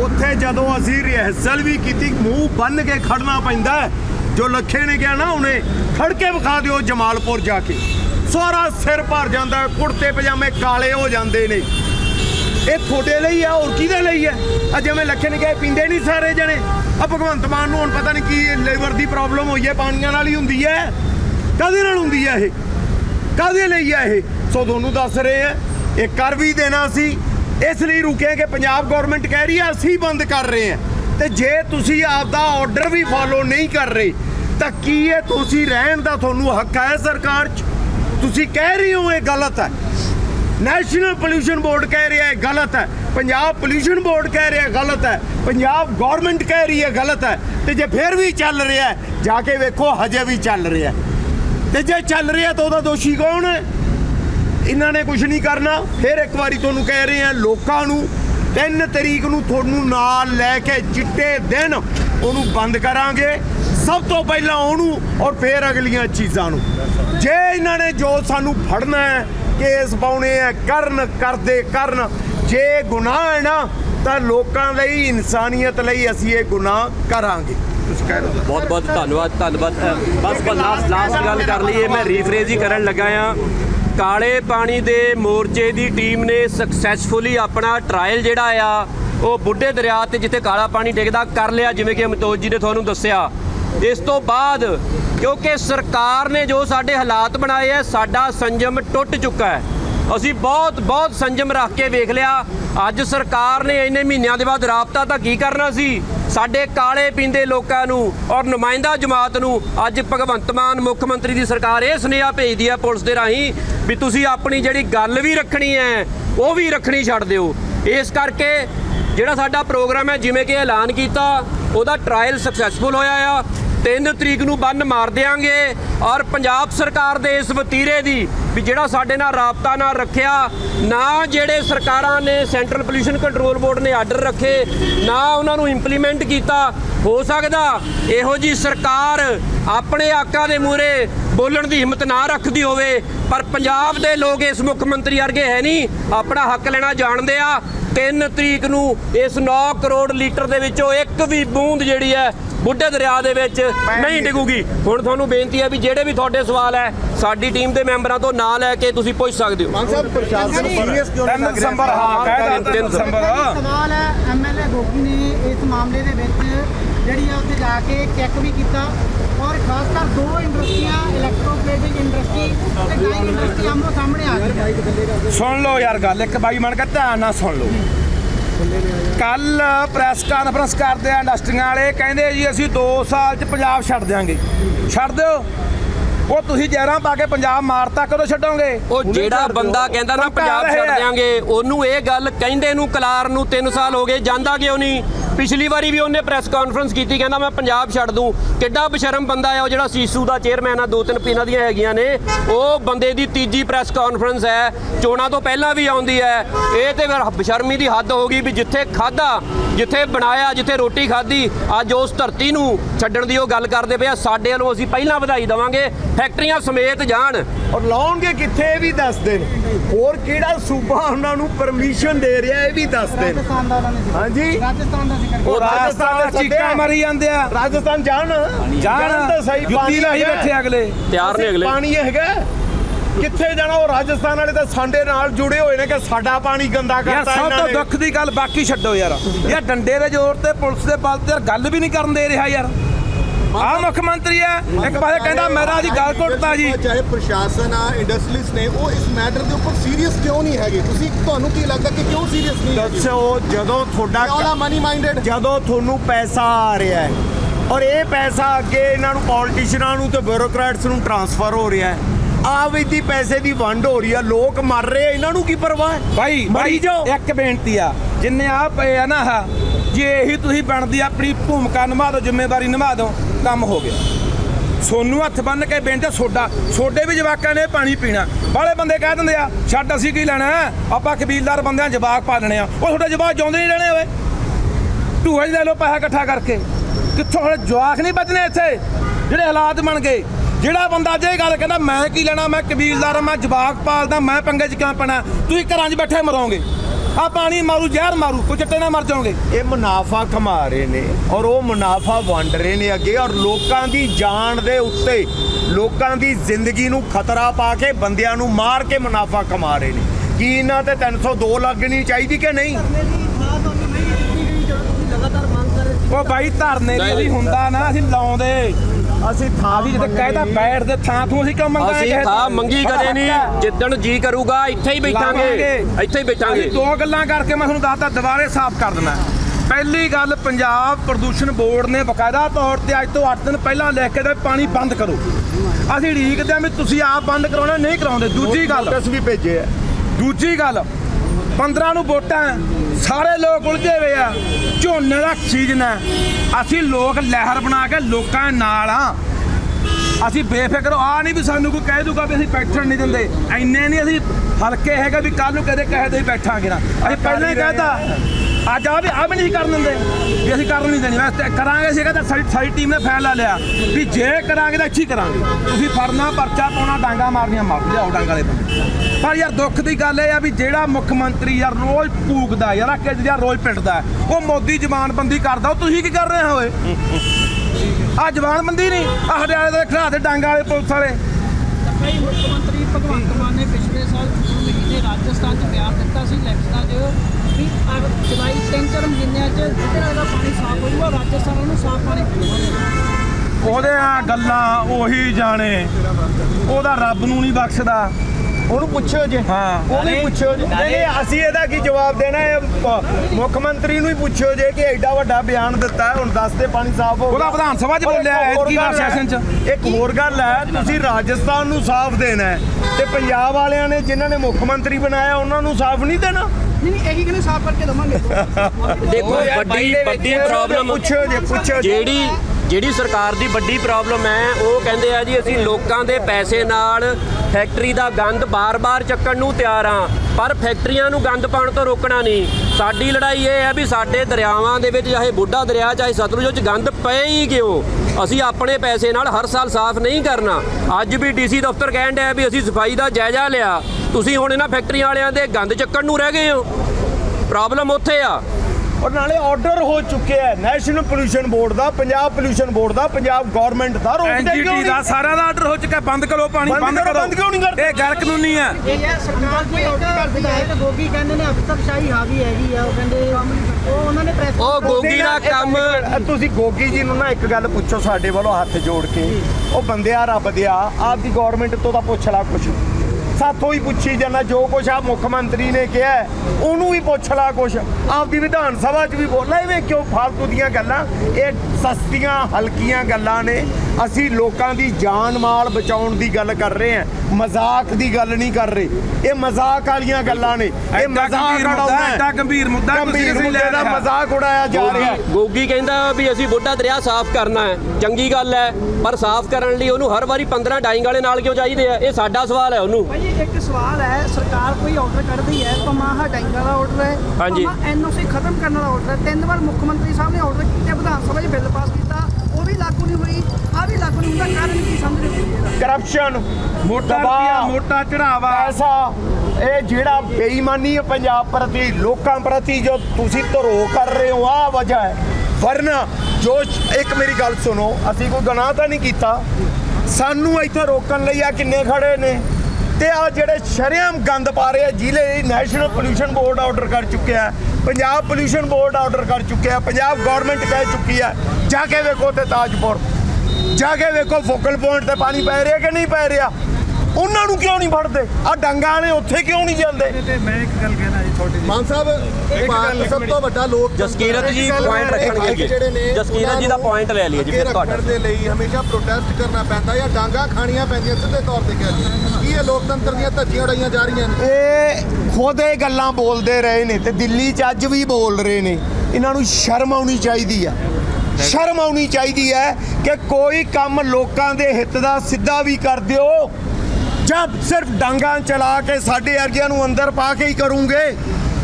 ਉੱਥੇ ਜਦੋਂ ਅਸੀਂ ਰਿਹਰਸਲ ਵੀ ਕੀਤੀ, ਮੂੰਹ ਬੰਨ ਕੇ ਖੜਨਾ ਪੈਂਦਾ ਜੋ ਲੱਖੇ ਨੇ ਕਿਹਾ ਨਾ ਉਹਨੇ ਖੜ ਕੇ ਵਿਖਾ ਦਿਓ ਜਮਾਲਪੁਰ ਜਾ ਕੇ। ਸਾਰਾ ਸਿਰ ਭਰ ਜਾਂਦਾ ਕੁੜਤੇ ਪਜਾਮੇ ਕਾਲੇ ਹੋ ਜਾਂਦੇ ਨੇ। ਇਹ ਤੁਹਾਡੇ ਲਈ ਆ, ਹੋਰ ਕਿਹਦੇ ਲਈ ਆ? ਆ ਜਿਵੇਂ ਲੱਖੇ ਨੇ ਕਿਹਾ ਪੀਂਦੇ ਨਹੀਂ ਸਾਰੇ ਜਣੇ। ਆ ਭਗਵੰਤ ਮਾਨ ਨੂੰ ਹੁਣ ਪਤਾ ਨਹੀਂ ਕੀ ਲੀਵਰ ਦੀ ਪ੍ਰੋਬਲਮ ਹੋਈ ਹੈ, ਪਾਣੀਆਂ ਨਾਲ ਹੀ ਹੁੰਦੀ ਹੈ। ਕਾਹਦੇ ਨਾਲ ਹੁੰਦੀ ਹੈ ਇਹ? ਕਾਹਦੇ ਲਈ ਆ ਇਹ? ਸੋ ਤੁਹਾਨੂੰ ਦੱਸ ਰਹੇ ਆ ਇਹ ਕਰ ਵੀ ਦੇਣਾ ਸੀ। ਇਸ ਲਈ ਰੁਕੇ ਕਿ ਪੰਜਾਬ ਗਵਰਨਮੈਂਟ ਕਹਿ ਰਹੀ ਹੈ, ਅਸੀਂ ਬੰਦ ਕਰ ਰਹੇ ਹਾਂ। ਤੇ ਜੇ ਤੁਸੀਂ ਆਪਦਾ ਆਰਡਰ ਵੀ ਫਾਲੋ ਨਹੀਂ ਕਰ ਰਹੇ, ਤਾਂ ਕੀ ਇਹ ਤੁਸੀਂ ਰਹਿਣ ਦਾ ਤੁਹਾਨੂੰ ਹੱਕ ਹੈ ਸਰਕਾਰ 'ਚ? ਤੁਸੀਂ ਕਹਿ ਰਹੇ ਹੋ ਇਹ ਗਲਤ ਹੈ। ਨੈਸ਼ਨਲ ਪੋਲੂਸ਼ਨ ਬੋਰਡ ਕਹਿ ਰਿਹਾ ਹੈ, ਗਲਤ ਹੈ। ਪੰਜਾਬ ਪੋਲੂਸ਼ਨ ਬੋਰਡ ਕਹਿ ਰਿਹਾ ਗਲਤ ਹੈ। ਪੰਜਾਬ ਗਵਰਨਮੈਂਟ ਕਹਿ ਰਹੀ ਹੈ, ਗਲਤ ਹੈ। ਤੇ ਜੇ ਫਿਰ ਵੀ ਚੱਲ ਰਿਹਾ ਹੈ, ਜਾ ਕੇ ਵੇਖੋ, ਹਜੇ ਵੀ ਚੱਲ ਰਿਹਾ ਹੈ। ਤੇ ਜੇ ਚੱਲ ਰਿਹਾ ਤਾਂ ਉਹਦਾ ਦੋਸ਼ੀ ਕੌਣ ਹੈ? ਇਹਨਾਂ ਨੇ ਕੁਝ ਨਹੀਂ ਕਰਨਾ। ਫਿਰ ਇੱਕ ਵਾਰੀ ਤੁਹਾਨੂੰ ਕਹਿ ਰਹੇ ਆ ਲੋਕਾਂ ਨੂੰ 3 ਤਰੀਕ ਨੂੰ ਤੁਹਾਨੂੰ ਨਾਲ ਲੈ ਕੇ ਚਿੱਟੇ ਦਿਨ ਉਹਨੂੰ ਬੰਦ ਕਰਾਂਗੇ। ਸਭ ਤੋਂ ਪਹਿਲਾਂ ਉਹਨੂੰ ਔਰ ਫਿਰ ਅਗਲੀਆਂ ਚੀਜ਼ਾਂ ਨੂੰ। ਜੇ ਇਹਨਾਂ ਨੇ ਜੋ ਸਾਨੂੰ ਫੜਨਾ ਹੈ ਕੇਸ ਪਾਉਣੇ ਆ, ਕਰਨ ਕਰਦੇ ਕਰਨ। ਜੇ ਗੁਨਾਹ ਹੈ ਨਾ, ਤਾਂ ਲੋਕਾਂ ਲਈ, ਇਨਸਾਨੀਅਤ ਲਈ ਅਸੀਂ ਇਹ ਗੁਨਾਹ ਕਰਾਂਗੇ। ਬਹੁਤ ਬਹੁਤ ਧੰਨਵਾਦ ਧੰਨਵਾਦ। ਬਸ ਬਸ ਲਾਸਟ ਲਾਸਟ ਗੱਲ ਕਰ ਲਈਏ, ਮੈਂ ਰੀਫਰੇਜ਼ ਹੀ ਕਰਨ ਲੱਗਾ ਆ ਕਾਲੇ ਪਾਣੀ ਦੇ ਮੋਰਚੇ ਦੀ ਟੀਮ ਨੇ ਸਕਸੈਸਫੁਲੀ ਆਪਣਾ ਟਰਾਇਲ ਜਿਹੜਾ ਆ, ਉਹ ਬੁੱਢੇ ਦਰਿਆ ਤੇ ਜਿੱਥੇ ਕਾਲਾ ਪਾਣੀ ਡਿੱਗਦਾ, ਕਰ ਲਿਆ, ਜਿਵੇਂ ਕਿ ਅਮਿਤੋਜ ਜੀ ਨੇ ਤੁਹਾਨੂੰ ਦੱਸਿਆ। ਇਸ ਤੋਂ ਬਾਅਦ ਕਿਉਂਕਿ ਸਰਕਾਰ ਨੇ ਜੋ ਸਾਡੇ ਹਾਲਾਤ ਬਣਾਏ ਆ, ਸਾਡਾ ਸੰਜਮ ਟੁੱਟ ਚੁੱਕਾ ਹੈ। ਅਸੀਂ ਬਹੁਤ ਬਹੁਤ ਸੰਜਮ ਰੱਖ ਕੇ ਵੇਖ ਲਿਆ। ਅੱਜ ਸਰਕਾਰ ਨੇ ਇੰਨੇ ਮਹੀਨਿਆਂ ਦੇ ਬਾਅਦ ਰਾਬਤਾ ਤਾਂ ਕੀ ਕਰਨਾ ਸੀ? ਸਾਡੇ ਕਾਲੇ ਪੀਂਦੇ ਲੋਕਾਂ ਨੂੰ ਔਰ ਨੁਮਾਇੰਦਾ ਜਮਾਤ ਨੂੰ ਅੱਜ ਭਗਵੰਤ ਮਾਨ ਮੁੱਖ ਮੰਤਰੀ ਦੀ ਸਰਕਾਰ ਇਹ ਸੁਨੇਹਾ ਭੇਜਦੀ ਹੈ ਪੁਲਿਸ ਦੇ ਰਾਹੀਂ ਵੀ ਤੁਸੀਂ ਆਪਣੀ ਜਿਹੜੀ ਗੱਲ ਵੀ ਰੱਖਣੀ ਹੈ, ਉਹ ਵੀ ਰੱਖਣੀ ਛੱਡ ਦਿਓ। ਇਸ ਕਰਕੇ ਜਿਹੜਾ ਸਾਡਾ ਪ੍ਰੋਗਰਾਮ ਹੈ, ਜਿਵੇਂ ਕਿ ਐਲਾਨ ਕੀਤਾ, ਉਹਦਾ ਟਰਾਇਲ ਸਕਸੈਸਫੁਲ ਹੋਇਆ ਆ। 3 ਤਰੀਕ ਨੂੰ ਬੰਨ ਮਾਰ ਦਿਆਂਗੇ ਔਰ ਪੰਜਾਬ ਸਰਕਾਰ ਦੇ ਇਸ ਵਤੀਰੇ ਦੀ ਵੀ ਜਿਹੜਾ ਸਾਡੇ ਨਾਲ ਰਾਬਤਾ ਨਾਲ ਰੱਖਿਆ, ਨਾ ਜਿਹੜੇ ਸਰਕਾਰਾਂ ਨੇ ਸੈਂਟਰਲ ਪੋਲੂਸ਼ਨ ਕੰਟਰੋਲ ਬੋਰਡ ਨੇ ਆਰਡਰ ਰੱਖੇ, ਨਾ ਉਹਨਾਂ ਨੂੰ ਇੰਪਲੀਮੈਂਟ ਕੀਤਾ। ਹੋ ਸਕਦਾ ਇਹੋ ਜੀ ਸਰਕਾਰ ਆਪਣੇ ਆਕਾਂ ਦੇ ਮੂਹਰੇ ਬੋਲਣ ਦੀ ਹਿੰਮਤ ਨਾ ਰੱਖਦੀ ਹੋਵੇ, ਪਰ ਪੰਜਾਬ ਦੇ ਲੋਕ ਇਸ ਮੁੱਖ ਮੰਤਰੀ ਵਰਗੇ ਹੈ ਨਹੀਂ, ਆਪਣਾ ਹੱਕ ਲੈਣਾ ਜਾਣਦੇ ਆ। 3 ਤਰੀਕ ਨੂੰ ਇਸ 9 ਕਰੋੜ ਲੀਟਰ ਦੇ ਵਿੱਚੋਂ ਇੱਕ ਵੀ ਬੂੰਦ ਜਿਹੜੀ ਹੈ ਬੁੱਢੇ ਦਰਿਆ ਦੇ ਵਿੱਚ ਨਹੀਂ ਡਿੱਗੂਗੀ। ਹੁਣ ਤੁਹਾਨੂੰ ਬੇਨਤੀ ਹੈ ਵੀ ਜਿਹੜੇ ਵੀ ਤੁਹਾਡੇ ਸਵਾਲ ਹੈ ਸਾਡੀ ਟੀਮ ਦੇ ਮੈਂਬਰਾਂ ਤੋਂ ਨਾਂ ਲੈ ਕੇ ਤੁਸੀਂ ਪੁੱਛ ਸਕਦੇ ਹੋ। ਮਾਨ ਸਾਹਿਬ ਪ੍ਰਸ਼ਾਸਨ ਸੀਰੀਅਸ ਕਿਉਂ ਨਹੀਂ 3 ਲੱਗ ਰਿਹਾ? ਦਸੰਬਰ ਹਾਂ ਕਹਿ ਦਿੱਤਾ 3 ਦਸੰਬਰ ਸਵਾਲ ਹੈ ਐਮਐਲਏ ਗੋਗੀ ਨੇ ਇਸ ਮਾਮਲੇ ਦੇ ਵਿੱਚ ਜਿਹੜੀ ਆ ਉੱਥੇ ਜਾ ਕੇ ਚੈੱਕ ਵੀ ਕੀਤਾ। ਔਰ ਖਾਸ ਕਰ ਦੋ ਇੰਡਸਟਰੀਆਂ ਇਲੈਕਟ੍ਰੋਪਲੇਟਿੰਗ ਇੰਡਸਟਰੀ ਤੇ ਡਾਈਂਗ ਇੰਡਸਟਰੀ ਆਮੋ ਸਾਹਮਣੇ ਆ ਗਈ ਸੁਣ ਲਓ ਯਾਰ ਗੱਲ, ਇੱਕ ਬਾਈ ਬਣ ਕੇ ਧਿਆਨ ਨਾਲ ਸੁਣ ਲਓ। ਕੱਲ ਪ੍ਰੈਸ ਕਾਨਫਰੰਸ ਕਰਦੇ ਆ ਇੰਡਸਟਰੀਆਂ ਵਾਲੇ, ਕਹਿੰਦੇ ਜੀ ਅਸੀਂ 2 ਸਾਲ ਚ ਪੰਜਾਬ ਛੱਡ ਦਿਆਂਗੇ। ਛੱਡ ਦਿਓ। ਉਹ ਤੁਸੀਂ ਜ਼ਹਿਰਾਂ ਪਾ ਕੇ ਪੰਜਾਬ ਮਾਰਤਾ ਕਦੋਂ ਛੱਡੋਗੇ? ਉਹ ਜਿਹੜਾ। ਬੰਦਾ ਕਹਿੰਦਾ ਨਾ ਪੰਜਾਬ ਛੱਡ। ਦਿਆਂਗੇ ਉਹਨੂੰ ਇਹ ਗੱਲ ਕਹਿੰਦੇ ਨੂੰ ਕਲਾਰ ਨੂੰ 3 ਸਾਲ ਹੋ ਗਏ ਜਾਂਦਾ ਕਿਉਂ ਨਹੀਂ? ਪਿਛਲੀ ਵਾਰੀ ਵੀ ਉਹਨੇ ਪ੍ਰੈਸ ਕਾਨਫਰੰਸ ਕੀਤੀ ਕਹਿੰਦਾ ਮੈਂ ਪੰਜਾਬ ਛੱਡ ਦੂੰ। ਕਿੱਡਾ ਬਸ਼ਰਮ ਬੰਦਾ ਆ ਉਹ ਜਿਹੜਾ ਸੀਸੂ ਦਾ ਚੇਅਰਮੈਨ ਆ ਦੋ ਤਿੰਨ ਪੀਨਾਂ ਦੀਆਂ ਹੈਗੀਆਂ ਨੇ। ਉਹ ਬੰਦੇ ਦੀ ਤੀਜੀ ਪ੍ਰੈਸ ਕਾਨਫਰੰਸ ਹੈ ਚੋਣਾਂ ਤੋਂ ਪਹਿਲਾਂ ਵੀ ਆਉਂਦੀ ਹੈ। ਇਹ ਤੇ ਫਿਰ ਬਸ਼ਰਮੀ ਦੀ ਹੱਦ ਹੋ ਗਈ ਵੀ ਜਿੱਥੇ ਖਾਦਾ ਜਿੱਥੇ ਬਣਾਇਆ ਜਿੱਥੇ ਰੋਟੀ ਖਾਦੀ ਅੱਜ ਉਸ ਧਰਤੀ ਨੂੰ ਛੱਡਣ ਦੀ ਉਹ ਗੱਲ ਕਰਦੇ ਪਏ ਆ। ਸਾਡੇ ਵੱਲੋਂ ਅਸੀਂ ਪਹਿਲਾਂ ਵਧਾਈ ਦੇਵਾਂਗੇ। ਫੈਕਟਰੀਆਂ ਸਮੇਤ ਜਾਣ। ਔਰ ਲਾਉਣਗੇ ਕਿੱਥੇ ਇਹ ਵੀ ਦੱਸ ਦੇਣ ਹੋਰ ਕਿਹੜਾ ਸੂਬਾ ਉਹਨਾਂ ਨੂੰ ਪਰਮਿਸ਼ਨ ਦੇ ਰਿਹਾ ਇਹ ਵੀ ਦੱਸ ਦੇਣ ਰਾਜਸਥਾਨ ਦਾ ਉਹਨਾਂ ਨੇ ਜ਼ਿਕਰ- ਹਾਂਜੀ? ਰਾਜਸਥਾਨ ਦਾ ਜ਼ਿਕਰ ਉਹ ਕੀਤਾ। ਰਾਜਸਥਾਨ ਦੇ ਚੀਕਾਂ ਮਾਰੀ ਜਾਂਦੇ ਆ। ਰਾਜਸਥਾਨ ਜਾਣ। ਜਾਣ। ਤਾਂ ਸਹੀ ਜੁੱਤੀ ਪਾਣੀ ਲਾਈ ਹੈਗਾ। ਬੈਠੇ ਅਗਲੇ। ਤਿਆਰ ਨੇ ਅਗਲੇ। ਪਾਣੀ ਹੈਗਾ। ਕਿੱਥੇ ਜਾਣਾ? ਉਹ ਰਾਜਸਥਾਨ ਵਾਲੇ ਤਾਂ ਸਾਡੇ ਨਾਲ ਜੁੜੇ ਹੋਏ ਨੇ ਕਿ ਸਾਡਾ ਪਾਣੀ ਗੰਦਾ ਯਾਰ ਕਰਤਾ ਸਭ ਤੋਂ ਦੁੱਖ ਦੀ ਗੱਲ ਬਾਕੀ ਛੱਡੋ ਯਾਰ। ਯਾਰ ਡੰਡੇ ਦੇ ਜ਼ੋਰ ਤੇ ਪੁਲਿਸ ਦੇ ਬਲ ਤੇ ਯਾਰ ਗੱਲ ਵੀ ਨਹੀਂ ਕਰਨ ਦੇ ਰਿਹਾ ਯਾਰ। ਆ ਮੁੱਖ ਮੰਤਰੀ ਆ ਇੱਕ ਪਾਸੇ ਕਹਿੰਦਾ ਮੇਰਾ ਜੀ ਗੱਲ ਘੁੱਟਦਾ ਜੀ। ਚਾਹੇ ਪ੍ਰਸ਼ਾਸਨ ਆ ਇੰਡਸਟਰੀਜ਼ ਨੇ ਉਹ ਇਸ ਮੈਟਰ ਦੇ ਉੱਪਰ ਸੀਰੀਅਸ ਕਿਉਂ ਨਹੀਂ ਹੈਗੇ? ਤੁਸੀਂ ਤੁਹਾਨੂੰ ਕੀ ਲੱਗਦਾ ਕਿ ਕਿਉਂ ਸੀਰੀਅਸ ਨਹੀਂ ਹੈਗੇ? ਦੱਸੋ ਜਦੋਂ ਤੁਹਾਡਾ ਕਿਉਂ ਮਨੀ ਮਾਈਂਡਡ ਜਦੋਂ ਤੁਹਾਨੂੰ ਪੈਸਾ ਆ ਰਿਹਾ ਹੈ ਔਰ ਇਹ ਪੈਸਾ ਅੱਗੇ ਇਹਨਾਂ ਨੂੰ ਪੋਲਿਟਿਸ਼ੀਅਨਾਂ ਨੂੰ ਤੇ ਬਿਊਰੋਕਰੈਟਸ ਨੂੰ ਟਰਾਂਸਫਰ ਹੋ ਰਿਹਾ ਹੈ ਆਹ ਵੀ ਦੀ ਪੈਸੇ ਦੀ ਵੰਡ ਹੋ ਰਹੀ ਆ ਲੋਕ ਮਰ ਰਹੇ ਇਹਨਾਂ ਨੂੰ ਕੀ ਪਰਵਾਹ ਹੈ? ਭਾਈ ਮਰੀ ਜਾਓ। ਇੱਕ ਬੇਨਤੀ ਆ ਜਿੰਨੇ ਆ ਪਏ ਆ ਨਾ ਆਹ ਜੇ ਇਹੀ ਤੁਸੀਂ ਬਣਦੀ ਆਪਣੀ ਭੂਮਿਕਾ ਨਿਭਾ ਦਿਓ ਜ਼ਿੰਮੇਵਾਰੀ ਨਿਭਾ ਦਿਓ ਕੰਮ ਹੋ ਗਿਆ। ਸੋਨੂੰ ਹੱਥ ਬੰਨ ਕੇ ਬੇਨਤੀ ਆ, ਸੋਡਾ ਸੋਡੇ ਵੀ ਜਵਾਕਾਂ ਨੇ ਪਾਣੀ ਪੀਣਾ। ਬਾਹਲੇ ਬੰਦੇ ਕਹਿ ਦਿੰਦੇ ਆ ਛੱਡ ਅਸੀਂ ਕੀ ਲੈਣਾ? ਹੈ? ਆਪਾਂ ਕਬੀਲਦਾਰ ਬੰਦਿਆਂ ਜਵਾਕ ਪਾ ਦੇਣੇ ਆ। ਉਹ ਤੁਹਾਡੇ ਜਵਾਕ ਜਿਉਂਦੇ ਨਹੀਂ ਰਹਿਣੇ ਓਏ। ਢੂਹੇ ਲੈ ਲਓ ਪੈਸਾ ਇਕੱਠਾ ਕਰਕੇ। ਕਿੱਥੋਂ ਹੁਣ ਜਵਾਕ ਨਹੀਂ ਬਚਨੇ ਇੱਥੇ? ਜਿਹੜੇ ਹਾਲਾਤ ਬਣ ਗਏ। ਜਿਹੜਾ ਬੰਦਾ ਜੇ ਗੱਲ ਕਹਿੰਦਾ ਮੈਂ ਕੀ ਲੈਣਾ? ਮੈਂ ਕਬੀਲਦਾਰ ਹਾਂ, ਮੈਂ ਜਵਾਕ ਪਾਲਦਾ ਮੈਂ ਪੰਗੇ 'ਚ ਕਿਉਂ ਪੈਣਾ? ਤੁਸੀਂ ਘਰਾਂ 'ਚ ਬੈਠੇ ਮਰੋਗੇ। ਆ ਪਾਣੀ ਮਾਰੂ ਜ਼ਹਿਰ ਮਾਰੂ ਕੋਈ ਚੱਟੇ ਨਾਲ ਮਰ ਜਾਓਗੇ। ਇਹ ਮੁਨਾਫਾ ਕਮਾ ਰਹੇ ਨੇ ਔਰ ਉਹ ਮੁਨਾਫਾ ਵੰਡ ਰਹੇ ਨੇ ਅੱਗੇ ਔਰ ਲੋਕਾਂ ਦੀ ਜਾਨ ਦੇ ਉੱਤੇ ਲੋਕਾਂ ਦੀ ਜ਼ਿੰਦਗੀ ਨੂੰ ਖਤਰਾ ਪਾ ਕੇ ਬੰਦਿਆਂ ਨੂੰ ਮਾਰ ਕੇ ਮੁਨਾਫਾ ਕਮਾ ਰਹੇ ਨੇ। ਕੀ ਇਹਨਾਂ ਤੇ 302 ਲੱਗਣੀ ਚਾਹੀਦੀ ਕਿ ਨਹੀਂ? ਉਹ ਬਾਈ ਧਰਨੇ ਦੀ ਵੀ ਹੁੰਦਾ ਨਾ ਅਸੀਂ ਲਾਉਂਦੇ। ਅਸੀਂ ਥਾਂ ਅਸੀਂ ਜਿੱਤੇ ਕਹਿਦਾ ਬੈਠਦੇ ਥਾਂ ਤੋਂ ਅਸੀਂ ਕਿਉਂ ਮੰਗਾਂਗੇ ਅਸੀਂ ਥਾਂ? ਮੰਗੀ ਕਦੇ ਨਹੀਂ ਜਿੱਦਣ ਜੀ ਕਰੂਗਾ ਇੱਥੇ ਹੀ ਬੈਠਾਂਗੇ। ਇੱਥੇ ਹੀ ਬੈਠਾਂਗੇ। ਅਸੀਂ ਦੋ ਗੱਲਾਂ ਕਰਕੇ ਮੈਂ ਤੁਹਾਨੂੰ ਦੱਸਦਾ ਦੁਬਾਰੇ ਸਾਫ਼ ਕਰ ਦਿੰਦਾ। ਪਹਿਲੀ ਗੱਲ ਪੰਜਾਬ ਪ੍ਰਦੂਸ਼ਣ ਬੋਰਡ ਨੇ ਬਕਾਇਦਾ ਤੌਰ ਤੇ ਅੱਜ ਤੋਂ 8 ਦਿਨ ਪਹਿਲਾਂ ਲਿਖ ਕੇ ਦੇ ਪਾਣੀ ਬੰਦ ਕਰੋ। ਅਸੀਂ ਉਡੀਕਦੇ ਹਾਂ ਵੀ ਤੁਸੀਂ ਆਪ ਬੰਦ ਕਰਾਉਣਾ ਨਹੀਂ ਕਰਾਉਂਦੇ। ਦੂਜੀ ਗੱਲ। ਨੋਟਿਸ ਵੀ ਭੇਜੇ ਆ। ਦੂਜੀ ਗੱਲ 15 ਨੂੰ ਵੋਟਾਂ। ਸਾਰੇ ਲੋਕ ਉਲਝੇ ਹੋਏ ਆ। ਝੋਨੇ ਦਾ ਸੀਜ਼ਨ ਹੈ ਅਸੀਂ ਲੋਕ ਲਹਿਰ ਬਣਾ ਕੇ ਲੋਕਾਂ ਨਾਲ ਆ। ਅਸੀਂ ਬੇਫਿਕਰ ਆ ਨਹੀਂ ਵੀ ਸਾਨੂੰ ਕੋਈ ਕਹਿ ਦੂਗਾ ਵੀ ਅਸੀਂ ਬੈਠਣ ਨਹੀਂ ਦਿੰਦੇ। ਐਨੇ ਨਹੀਂ ਅਸੀਂ ਹਲਕੇ ਹੈਗੇ ਵੀ ਕੱਲ ਨੂੰ ਕਦੇ ਕਹੇ ਦੇ ਹੀ ਬੈਠਾਂਗੇ ਨਾ। ਅਸੀਂ ਪਹਿਲਾਂ ਹੀ ਕਹਿਤਾ ਅੱਜ ਆ ਵੀ ਆ ਵੀ ਨਹੀਂ ਕਰਨ ਦਿੰਦੇ, ਵੀ ਅਸੀਂ ਕਰਨ ਨਹੀਂ ਦੇਣੀ। ਵੈਸੇ ਕਰਾਂਗੇ ਅਸੀਂ ਕਹਿੰਦਾ ਸਾਡੀ ਸਾਡੀ ਟੀਮ ਨੇ ਫੈਸਲਾ ਲਿਆ ਵੀ ਜੇ ਕਰਾਂਗੇ ਤਾਂ ਅੱਛੀ ਕਰਾਂਗੇ। ਤੁਸੀਂ ਫੜਨਾ, ਪਰਚਾ ਪਾਉਣਾ, ਡਾਂਗਾ ਮਾਰਨੀਆਂ, ਮਾਰ ਲਿਆਓ ਡਾਂਗਾ ਵਾਲੇ ਬੰਦੇ। ਪਰ ਯਾਰ ਦੁੱਖ ਦੀ ਗੱਲ ਇਹ ਆ ਵੀ ਜਿਹੜਾ ਮੁੱਖ ਮੰਤਰੀ ਯਾਰ ਰੋਜ਼ ਭੂਕਦਾ, ਯਾਰ ਆ ਕੇਜਰੀਵਾਲ ਰੋਜ਼ ਪਿੱਟਦਾ ਉਹ ਮੋਦੀ ਜ਼ਬਾਨਬੰਦੀ ਕਰਦਾ, ਉਹ ਤੁਸੀਂ ਕੀ ਕਰ ਰਹੇ ਹੋ ਓਏ? ਆ ਜਵਾਨਬੰਦੀ ਨਹੀਂ ਆ ਹਰਿਆਣੇ ਦੇ ਖੜਾ ਦੇ ਡਾਂਗਾ ਵਾਲੇ ਪੁਲਿਸ ਵਾਲੇ। ਕਈ ਮੁੱਖ ਮੰਤਰੀ ਭਗਵੰਤ ਮਾਨ ਨੇ ਪਿਛਲੇ ਸਾਲ ਮਹੀਨੇ ਰਾਜਸਥਾਨ 'ਚ ਬਿਆਨ ਦਿੱਤਾ ਸੀ, ਇਲੈਕਸ਼ਨਾਂ 'ਚ। ਵੀ ਅਗ ਜੁਲਾਈ ਤਿੰਨ ਚਾਰ ਮਹੀਨਿਆਂ 'ਚ ਜਿਹਦੇ ਨਾਲ ਇਹਦਾ ਪਾਣੀ ਸਾਫ਼ ਹੋਊਗਾ ਰਾਜਸਥਾਨ ਨੂੰ ਸਾਫ਼ ਪਾਣੀ ਪੀਊਗਾ। ਉਹਦੇ ਆ ਗੱਲਾਂ ਉਹੀ ਜਾਣੇ। ਉਹਦਾ ਰੱਬ ਨੂੰ ਨਹੀਂ ਬਖਸ਼ਦਾ। ਉਹਨੂੰ ਪੁੱਛੋ ਜੇ। ਹਾਂ। ਉਹ ਵੀ ਪੁੱਛੋ ਜੇ। ਨਹੀਂ ਨਹੀਂ ਅਸੀਂ ਇਹਦਾ ਕੀ ਜਵਾਬ ਦੇਣਾ ਹੈ? ਪ- ਮੁੱਖ ਮੰਤਰੀ ਨੂੰ ਹੀ ਪੁੱਛੋ ਜੇ ਕਿ ਐਡਾ ਵੱਡਾ ਬਿਆਨ ਦਿੱਤਾ ਹੈ ਹੁਣ ਦੱਸ ਦੇ ਪਾਣੀ ਸਾਫ਼ ਹੋ ਉਹਦਾ। ਵਿਧਾਨ ਸਭਾ 'ਚ ਬੋਲਿਆ ਐਤਕੀ ਹੈ, ਸੈਸ਼ਨ 'ਚ। ਇੱਕ ਹੋਰ ਗੱਲ ਹੈ ਤੁਸੀਂ ਰਾਜਸਥਾਨ ਨੂੰ ਸਾਫ਼ ਦੇਣਾ ਹੈ। ਤੇ ਪੰਜਾਬ ਵਾਲਿਆਂ ਨੇ ਜਿਨ੍ਹਾਂ ਨੇ ਮੁੱਖ ਮੰਤਰੀ ਬਣਾਇਆ ਉਹਨਾਂ ਨੂੰ ਸਾਫ਼ ਨਹੀਂ ਦੇਣਾ? ਨਹੀਂ ਨਹੀਂ ਇਹੀ ਕਹਿੰਦੇ ਸਾਫ਼ ਕਰਕੇ ਦਵਾਂਗੇ। ਦੇਖੋ ਵੱਡੀ ਵੱਡੀ ਪ੍ਰੋਬਲਮ ਪੁੱਛੋ ਜੇ ਪੁੱਛੋ ਜਿਹੜੀ ਜਿਹੜੀ ਸਰਕਾਰ ਦੀ ਵੱਡੀ ਪ੍ਰੋਬਲਮ ਹੈ, ਉਹ ਕਹਿੰਦੇ ਆ ਜੀ, ਅਸੀਂ ਲੋਕਾਂ ਦੇ ਪੈਸੇ ਨਾਲ ਫੈਕਟਰੀ ਦਾ ਗੰਦ ਬਾਰ-ਬਾਰ ਚੱਕਣ ਨੂੰ ਤਿਆਰ ਆ ਪਰ ਫੈਕਟਰੀਆਂ ਨੂੰ ਗੰਦ ਪਾਉਣ ਤੋਂ ਰੋਕਣਾ ਨਹੀਂ। ਸਾਡੀ ਲੜਾਈ ਇਹ ਹੈ ਵੀ ਸਾਡੇ ਦਰਿਆਵਾਂ ਦੇ ਵਿੱਚ, ਚਾਹੇ ਬੁੱਢਾ ਦਰਿਆ, ਚਾਹੇ ਸਤਲੁਜ ਵਿੱਚ ਗੰਦ ਪਏ ਹੀ ਕਿਉਂ? ਅਸੀਂ ਆਪਣੇ ਪੈਸੇ ਨਾਲ ਹਰ ਸਾਲ ਸਾਫ਼ ਨਹੀਂ ਕਰਨਾ। ਅੱਜ ਵੀ ਡੀਸੀ ਦਫ਼ਤਰ ਕਹਿਣ ਡਿਆ ਵੀ ਅਸੀਂ ਸਫ਼ਾਈ ਦਾ ਜਾਇਜ਼ਾ ਲਿਆ। ਤੁਸੀਂ ਹੁਣ ਇਹਨਾਂ ਫੈਕਟਰੀਆਂ ਵਾਲਿਆਂ ਦੇ ਗੰਦ ਚੱਕਣ ਨੂੰ ਰਹਿ ਗਏ ਹੋ। ਪ੍ਰੋਬਲਮ ਉੱਥੇ ਆ। ਔਰ ਨਾਲੇ ਆਰਡਰ ਹੋ ਚੁੱਕਿਆ ਹੈ। ਨੈਸ਼ਨਲ ਪੋਲੂਸ਼ਨ ਬੋਰਡ ਦਾ ਪੰਜਾਬ ਪੋਲੂਸ਼ਨ ਬੋਰਡ ਦਾ ਪੰਜਾਬ ਗਵਰਨਮੈਂਟ ਦਾ। ਰੋਕਦੇ ਕਿਉਂ ਐਨਜੀਟੀ ਨਹੀਂ ਦਾ ਸਾਰਿਆਂ ਦਾ ਆਰਡਰ ਹੋ ਚੁੱਕਾ ਬੰਦ ਕਰੋ ਪਾਣੀ ਬੰਦ ਕਰੋ, ਬੰਦ ਕਿਉਂ ਨਹੀਂ ਕਰਦੇ? ਇਹ ਗੈਰ ਕਾਨੂੰਨੀ ਹੈ। ਇਹ ਹੈ ਸਰਕਾਰ ਦੀ ਇੱਕ ਵਿਧਾਇਕ ਗੋਗੀ ਕਹਿੰਦੇ ਨੇ ਅਫਸਰਸ਼ਾਹੀ ਹਾਵੀ ਹੈਗੀ ਆ। ਉਹ ਕਹਿੰਦੇ ਉਹ ਉਹਨਾਂ ਨੇ ਪ੍ਰੈਸ ਉਹ ਗੋਗੀ ਦਾ ਕੰਮ ਤੁਸੀਂ ਗੋਗੀ ਜੀ ਨੂੰ ਨਾ ਇੱਕ ਗੱਲ ਪੁੱਛੋ ਸਾਡੇ ਵੱਲੋਂ ਹੱਥ ਜੋੜ ਕੇ। ਉਹ ਬੰਦਿਆ ਰੱਬ ਦਿਆ ਆਪਦੀ ਗਵਰਨਮੈਂਟ ਤੋਂ ਤਾਂ ਪੁੱਛ ਲਾ ਕੁਛ। ਸਾਥੋਂ ਹੀ ਪੁੱਛੀ ਜਾਂਦਾ ਜੋ ਕੁਛ ਆ ਮੁੱਖ ਮੰਤਰੀ ਨੇ ਕਿਹਾ ਉਹਨੂੰ ਵੀ ਪੁੱਛ ਲਾ ਕੁਛ। ਆਪਦੀ ਵਿਧਾਨ ਸਭਾ 'ਚ ਵੀ ਬੋਲਾ ਐਵੇਂ ਕਿਉਂ ਫਾਲਤੂ ਦੀਆਂ ਗੱਲਾਂ ਇਹ ਸਸਤੀਆਂ ਹਲਕੀਆਂ ਗੱਲਾਂ ਨੇ। ਅਸੀਂ ਲੋਕਾਂ ਦੀ ਜਾਨ ਮਾਲ ਬਚਾਉਣ ਦੀ ਗੱਲ ਕਰ ਰਹੇ ਹਾਂ ਮਜ਼ਾਕ ਦੀ ਗੱਲ ਨਹੀਂ ਕਰ ਰਹੇ। ਇਹ ਮਜ਼ਾਕ ਵਾਲੀਆਂ ਗੱਲਾਂ ਨੇ ਇਹ ਮਜ਼ਾਕ ਉਡਾਉਣਾ ਐਡਾ ਗੰਭੀਰ ਮੁੱਦਾ ਕੋਈ ਗੰਭੀਰ ਮੁੱਦੇ ਲੈ ਦਾ ਰਿਹਾ। ਮਜ਼ਾਕ ਉਡਾਇਆ ਜਾ ਰਿਹਾ ਹੈ। ਗੋਗੀ- ਗੋਗੀ ਕਹਿੰਦਾ ਵੀ ਅਸੀਂ ਬੁੱਢਾ ਦਰਿਆ ਸਾਫ਼ ਕਰਨਾ ਹੈ ਚੰਗੀ ਗੱਲ ਹੈ ਪਰ ਸਾਫ਼ ਕਰਨ ਲਈ ਉਹਨੂੰ ਹਰ ਵਾਰੀ 15 ਡਾਈਂਗ ਵਾਲੇ ਨਾਲ ਕਿਉਂ ਚਾਹੀਦੇ ਆ? ਇਹ ਸਾਡਾ ਸਵਾਲ ਹੈ ਉਹਨੂੰ। ਭਾਈ ਇੱਕ ਸਵਾਲ ਹੈ ਸਰਕਾਰ ਕੋਈ ਆਰਡਰ ਕੱਢਦੀ ਹੈ? ਪਮਾਹਾ ਡੈਂਗਾ ਦਾ ਆਰਡਰ ਹੈ ਹਾਂਜੀ। ਐਨਓਸੀ ਖਤਮ ਕਰਨ ਦਾ ਆਰਡਰ ਹੈ। ਤਿੰਨ ਵਾਰ ਮੁੱਖ ਮੰਤਰੀ ਸਾਹਿਬ ਨੇ ਆਰਡਰ ਕੀਤੇ ਵਿਧਾਨ ਸਭਾ 'ਚ ਬਿੱਲ ਪਾਸ ਕੀਤਾ ਉਹ ਵੀ ਲਾਗੂ ਨਹੀਂ ਹੋਈ। ਆ ਵੀ ਲਾਗੂ ਨਹੀਂ ਹੁੰਦਾ ਕਾਰਨ ਕੀ ਸਮਝ ਰਹੇ ਹੋ? ਕਰਪਸ਼ਨ ਮੋਟਾ ਰੁਪਿਆ ਮੋਟਾ ਚੜਾਵਾ। ਪੈਸਾ ਇਹ ਜਿਹੜਾ ਬੇਈਮਾਨੀ ਹੈ ਪੰਜਾਬ ਪ੍ਰਤੀ ਲੋਕਾਂ ਪ੍ਰਤੀ ਜੋ ਤੁਸੀਂ ਧਰੋ ਕਰ ਰਹੇ ਹੋ ਆ ਵਜ੍ਹਾ ਹੈ। ਵਰਨਾ ਜੋ ਇੱਕ ਮੇਰੀ ਗੱਲ ਸੁਣੋ ਅਸੀਂ ਕੋਈ ਗੁਨਾਹ ਤਾਂ ਨਹੀਂ ਕੀਤਾ? ਸਾਨੂੰ ਇੱਥੇ ਰੋਕਣ ਲਈ ਆ ਕਿੰਨੇ ਖੜੇ ਨੇ? ਤੇ ਆ ਜਿਹੜੇ ਸ਼ਰੇਆਮ ਗੰਦ ਪਾ ਰਹੇ ਆ, ਜ਼ਿਲ੍ਹੇ ਨੈਸ਼ਨਲ ਪੋਲੂਸ਼ਨ ਬੋਰਡ ਆਰਡਰ ਕਰ ਚੁੱਕਿਆ ਪੰਜਾਬ ਪੋਲੂਸ਼ਨ ਬੋਰਡ ਆਰਡਰ ਕਰ ਚੁੱਕਿਆ ਪੰਜਾਬ ਗਵਰਨਮੈਂਟ ਕਹਿ ਚੁੱਕੀ ਹੈ, ਜਾ ਕੇ ਵੇਖੋ ਤੇ ਤਾਜਪੁਰ, ਜਾ ਕੇ ਵੇਖੋ ਫੋਕਲ ਪੁਆਇੰਟ ਤੇ ਪਾਣੀ ਪੈ ਰਿਹਾ ਕਿ ਨਹੀਂ ਪੈ ਰਿਹਾ? ਉਹਨਾਂ ਨੂੰ ਕਿਉਂ ਨਹੀਂ ਫੜਦੇ? ਆ ਡੰਗਾ ਵਾਲੇ ਉੱਥੇ ਕਿਉਂ ਨਹੀਂ ਜਾਂਦੇ ਮਾਨ ਸਾਹਿਬ ਭਾਰਤ ਸਭ ਤੋਂ ਵੱਡਾ ਲੋਕ ਜਸਕੀਰਤ ਜੀ point ਰੱਖਣਗੇ ਅੱਗੇ। ਜਿਹੜੇ ਨੇ ਜਸਕੀਰਤ ਜੀ ਦਾ point ਲੈ ਲਈਏ ਜੀ ਅੱਗੇ ਫਿਰ ਤੁਹਾਡਾ। ਰੱਖਣ ਦੇ ਲਈ ਹਮੇਸ਼ਾ ਪ੍ਰੋਟੈਸਟ ਕਰਨਾ ਪੈਂਦਾ ਜਾਂ ਡਾਂਗਾ ਖਾਣੀਆਂ ਪੈਂਦੀਆਂ ਸਿੱਧੇ ਤੌਰ ਤੇ ਕਿਹਾ ਜੀ। ਕੀ ਇਹ ਲੋਕਤੰਤਰ ਦੀਆਂ ਧੱਜੀਆਂ ਉਡਾਈਆਂ ਜਾ ਰਹੀਆਂ ਨੇ? ਇਹ ਖੁਦ ਇਹ ਗੱਲਾਂ ਬੋਲਦੇ ਰਹੇ ਨੇ ਤੇ ਦਿੱਲੀ 'ਚ ਅੱਜ ਵੀ ਬੋਲ ਰਹੇ ਨੇ। ਇਹਨਾਂ ਨੂੰ ਸ਼ਰਮ ਆਉਣੀ ਚਾਹੀਦੀ ਆ। ਸ਼ਰਮ ਆਉਣੀ ਚਾਹੀਦੀ ਹੈ ਕਿ ਕੋਈ ਕੰਮ ਲੋਕਾਂ ਦੇ ਹਿੱਤ ਦਾ ਸਿੱਧਾ ਵੀ ਕਰ ਦਿਓ ਜਾਂ ਸਿਰਫ ਡਾਂਗਾਂ ਚਲਾ ਕੇ ਸਾਡੇ ਅਰਗਿਆਂ ਨੂੰ ਅੰਦਰ ਪਾ ਕੇ ਹੀ ਕਰੂੰਗੇ?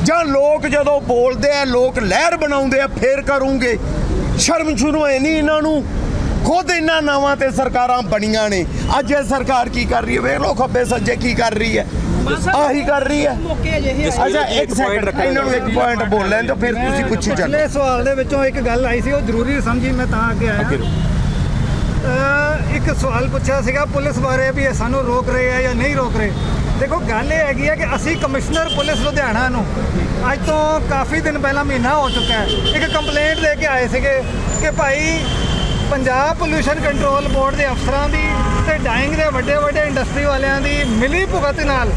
ਜਾਂ ਲੋਕ ਜਦੋਂ ਬੋਲਦੇ ਆ ਲੋਕ ਲਹਿਰ ਬਣਾਉਂਦੇ ਆ ਫੇਰ ਕਰੂੰਗੇ? ਸ਼ਰਮ ਸ਼ੁਰੂ ਹੈ ਨਹੀਂ ਇਹਨਾਂ ਨੂੰ। ਖੁਦ ਇਹਨਾਂ ਨਾਵਾਂ ਤੇ ਸਰਕਾਰਾਂ ਬਣੀਆਂ ਨੇ। ਅੱਜ ਇਹ ਸਰਕਾਰ ਕੀ ਕਰ ਰਹੀ ਹੈ? ਵੇਖ ਲਓ ਖੱਬੇ ਸੱਜੇ ਕੀ ਕਰ ਰਹੀ ਹੈ। ਆਹੀ ਕਰ ਰਹੀ ਹੈ। ਅੱਛਾ ਇੱਕ ਸੈਕਿੰਡ ਇਹਨਾਂ ਨੂੰ ਇੱਕ ਪੁਆਇੰਟ ਬੋਲ ਲੈਣ ਤਾਂ ਫਿਰ ਤੁਸੀਂ ਪੁੱਛੀ ਚੱਲੋ ਪਿਛਲੇ ਸਵਾਲ ਦੇ ਵਿੱਚੋਂ ਇੱਕ ਗੱਲ ਆਈ ਸੀ ਉਹ ਜ਼ਰੂਰੀ ਸਮਝੀ ਮੈਂ ਤਾਂ ਅੱਗੇ ਆਇਆ। ਇੱਕ ਸਵਾਲ ਪੁੱਛਿਆ ਸੀਗਾ ਪੁਲਿਸ ਬਾਰੇ ਵੀ ਇਹ ਸਾਨੂੰ ਰੋਕ ਰਹੇ ਆ ਜਾਂ ਨਹੀਂ ਰੋਕ ਰਹੇ। ਦੇਖੋ ਗੱਲ ਇਹ ਹੈਗੀ ਹੈ ਕਿ ਅਸੀਂ ਕਮਿਸ਼ਨਰ ਪੁਲਿਸ ਲੁਧਿਆਣਾ ਨੂੰ ਅੱਜ ਤੋਂ ਕਾਫੀ ਦਿਨ ਪਹਿਲਾਂ ਮਹੀਨਾ ਹੋ ਚੁੱਕਾ ਹੈ। ਇੱਕ ਕੰਪਲੇਂਟ ਦੇ ਕੇ ਆਏ ਸੀਗੇ ਕਿ ਭਾਈ ਪੰਜਾਬ ਪੋਲੂਸ਼ਨ ਕੰਟਰੋਲ ਬੋਰਡ ਦੇ ਅਫਸਰਾਂ ਦੀ ਤੇ ਡਾਈਂਗ ਦੇ ਵੱਡੇ ਵੱਡੇ ਇੰਡਸਟਰੀ ਵਾਲਿਆਂ ਦੀ ਮਿਲੀ ਭੁਗਤ ਨਾਲ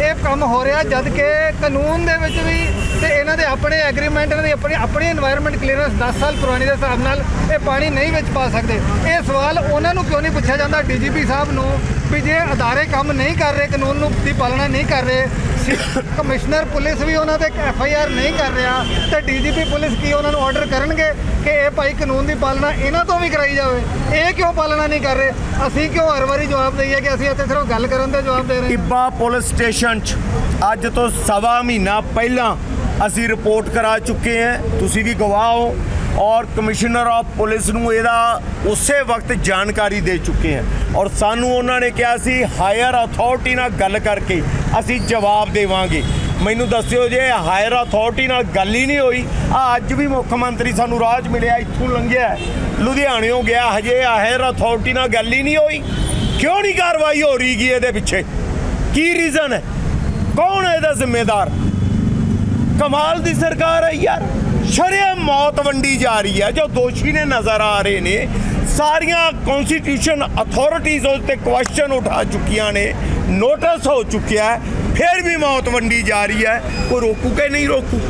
ਇਹ ਕੰਮ ਹੋ ਰਿਹਾ ਜਦ ਕਿ ਕਾਨੂੰਨ ਦੇ ਵਿੱਚ ਵੀ ਤੇ ਇਹਨਾਂ ਦੇ ਆਪਣੇ ਐਗਰੀਮੈਂਟ ਇਹਨਾਂ ਦੀ ਆਪਣੀ ਆਪਣੀ এনवायरमेंट ਕਲੀਅਰੈਂਸ 10 ਸਾਲ ਪੁਰਾਣੀ ਦੇ ਹਿਸਾਬ ਨਾਲ ਇਹ ਪਾਣੀ ਨਹੀਂ ਵਿੱਚ ਪਾ ਸਕਦੇ। ਇਹ ਸਵਾਲ ਉਹਨਾਂ ਨੂੰ ਕਿਉਂ ਨਹੀਂ ਪੁੱਛਿਆ ਜਾਂਦਾ? ਡੀਜੀਪੀ ਸਾਹਿਬ ਨੂੰ ਵੀ ਜੇ ਅਦਾਰੇ ਕੰਮ ਨਹੀਂ ਕਰ ਰਹੇ, ਕਾਨੂੰਨ ਨੂੰ ਦੀ ਪਾਲਣਾ ਨਹੀਂ ਕਰ ਰਹੇ ਕਮਿਸ਼ਨਰ ਪੁਲਿਸ ਵੀ ਉਹਨਾਂ ਤੇ ਐਫ ਆਈ ਆਰ ਨਹੀਂ ਕਰ ਰਿਹਾ ਤੇ ਡੀਜੀਪੀ ਪੁਲਿਸ ਕੀ ਉਹਨਾਂ ਨੂੰ ਆਰਡਰ ਕਰਨਗੇ ਕਿ ਇਹ ਭਾਈ ਕਾਨੂੰਨ ਦੀ ਪਾਲਣਾ ਇਹਨਾਂ ਤੋਂ ਵੀ ਕਰਾਈ ਜਾਵੇ? ਇਹ ਕਿਉਂ ਪਾਲਣਾ ਨਹੀਂ ਕਰ ਰਹੇ? ਅਸੀਂ ਕਿਉਂ ਹਰ ਵਾਰੀ ਜਵਾਬ ਦਈਏ ਕਿ ਅਸੀਂ ਇੱਥੇ ਸਿਰਫ ਗੱਲ ਕਰਨ ਦਾ ਜਵਾਬ ਦੇ ਰਹੇ ਹਾਂ? ਟਿੱਬਾ ਪੁਲਿਸ ਸਟੇਸ਼ਨ 'ਚ ਅੱਜ ਤੋਂ ਸਵਾ ਮਹੀਨਾ ਪਹਿਲਾਂ ਅਸੀਂ ਰਿਪੋਰਟ ਕਰਾ ਚੁੱਕੇ ਹਾਂ। ਤੁਸੀਂ ਵੀ ਗਵਾਹ ਹੋ। ਔਰ ਕਮਿਸ਼ਨਰ ਆਫ ਪੁਲਿਸ ਨੂੰ ਇਹਦਾ ਉਸੇ ਵਕਤ ਜਾਣਕਾਰੀ ਦੇ ਚੁੱਕੇ ਹਾਂ। ਔਰ ਸਾਨੂੰ ਉਹਨਾਂ ਨੇ ਕਿਹਾ ਸੀ ਹਾਇਰ ਅਥਾਰਟੀ ਨਾਲ ਗੱਲ ਕਰਕੇ ਅਸੀਂ ਜਵਾਬ ਦੇਵਾਂਗੇ। ਮੈਨੂੰ ਦੱਸਿਓ ਜੇ ਹਾਇਰ ਅਥਾਰਟੀ ਨਾਲ ਗੱਲ ਹੀ ਨਹੀਂ ਹੋਈ, ਆ ਅੱਜ ਵੀ ਮੁੱਖ ਮੰਤਰੀ ਸਾਨੂੰ ਰਾਜ ਮਿਲਿਆ, ਇੱਥੋਂ ਲੰਘਿਆ। ਲੁਧਿਆਣਿਓਂ ਗਿਆ, ਹਜੇ ਹਾਇਰ ਅਥਾਰਟੀ ਨਾਲ ਗੱਲ ਹੀ ਨਹੀਂ ਹੋਈ। ਕਿਉਂ ਨਹੀਂ ਕਾਰਵਾਈ ਹੋ ਰਹੀ ਗੀ ਇਹਦੇ ਪਿੱਛੇ? ਕੀ ਰੀਜ਼ਨ ਹੈ? ਕੌਣ ਹੈ ਇਹਦਾ ਜ਼ਿੰਮੇਦਾਰ? ਕਮਾਲ ਦੀ ਸਰਕਾਰ ਹੈ ਯਾਰ। ਸ਼ਰੇਆਮ ਮੌਤ ਵੰਡੀ ਜਾ ਰਹੀ ਹੈ ਜੋ ਦੋਸ਼ੀ ਨੇ ਨਜ਼ਰ ਆ ਰਹੇ ਨੇ ਸਾਰੀਆਂ ਕਨਸਟੀਟਿਊਸ਼ਨ ਅਥਾਰਟੀਜ਼ ਉਸ ਤੇ ਕੁਐਸਚਨ ਉਠਾ ਚੁੱਕੀਆਂ ਨੇ ਨੋਟਿਸ ਹੋ ਚੁੱਕਿਆ ਹੈ ਫਿਰ ਵੀ ਮੌਤ ਵੰਡੀ ਜਾ ਰਹੀ ਹੈ। ਕੋਈ ਰੋਕੂ ਕਿ ਨਹੀਂ ਰੋਕੂ?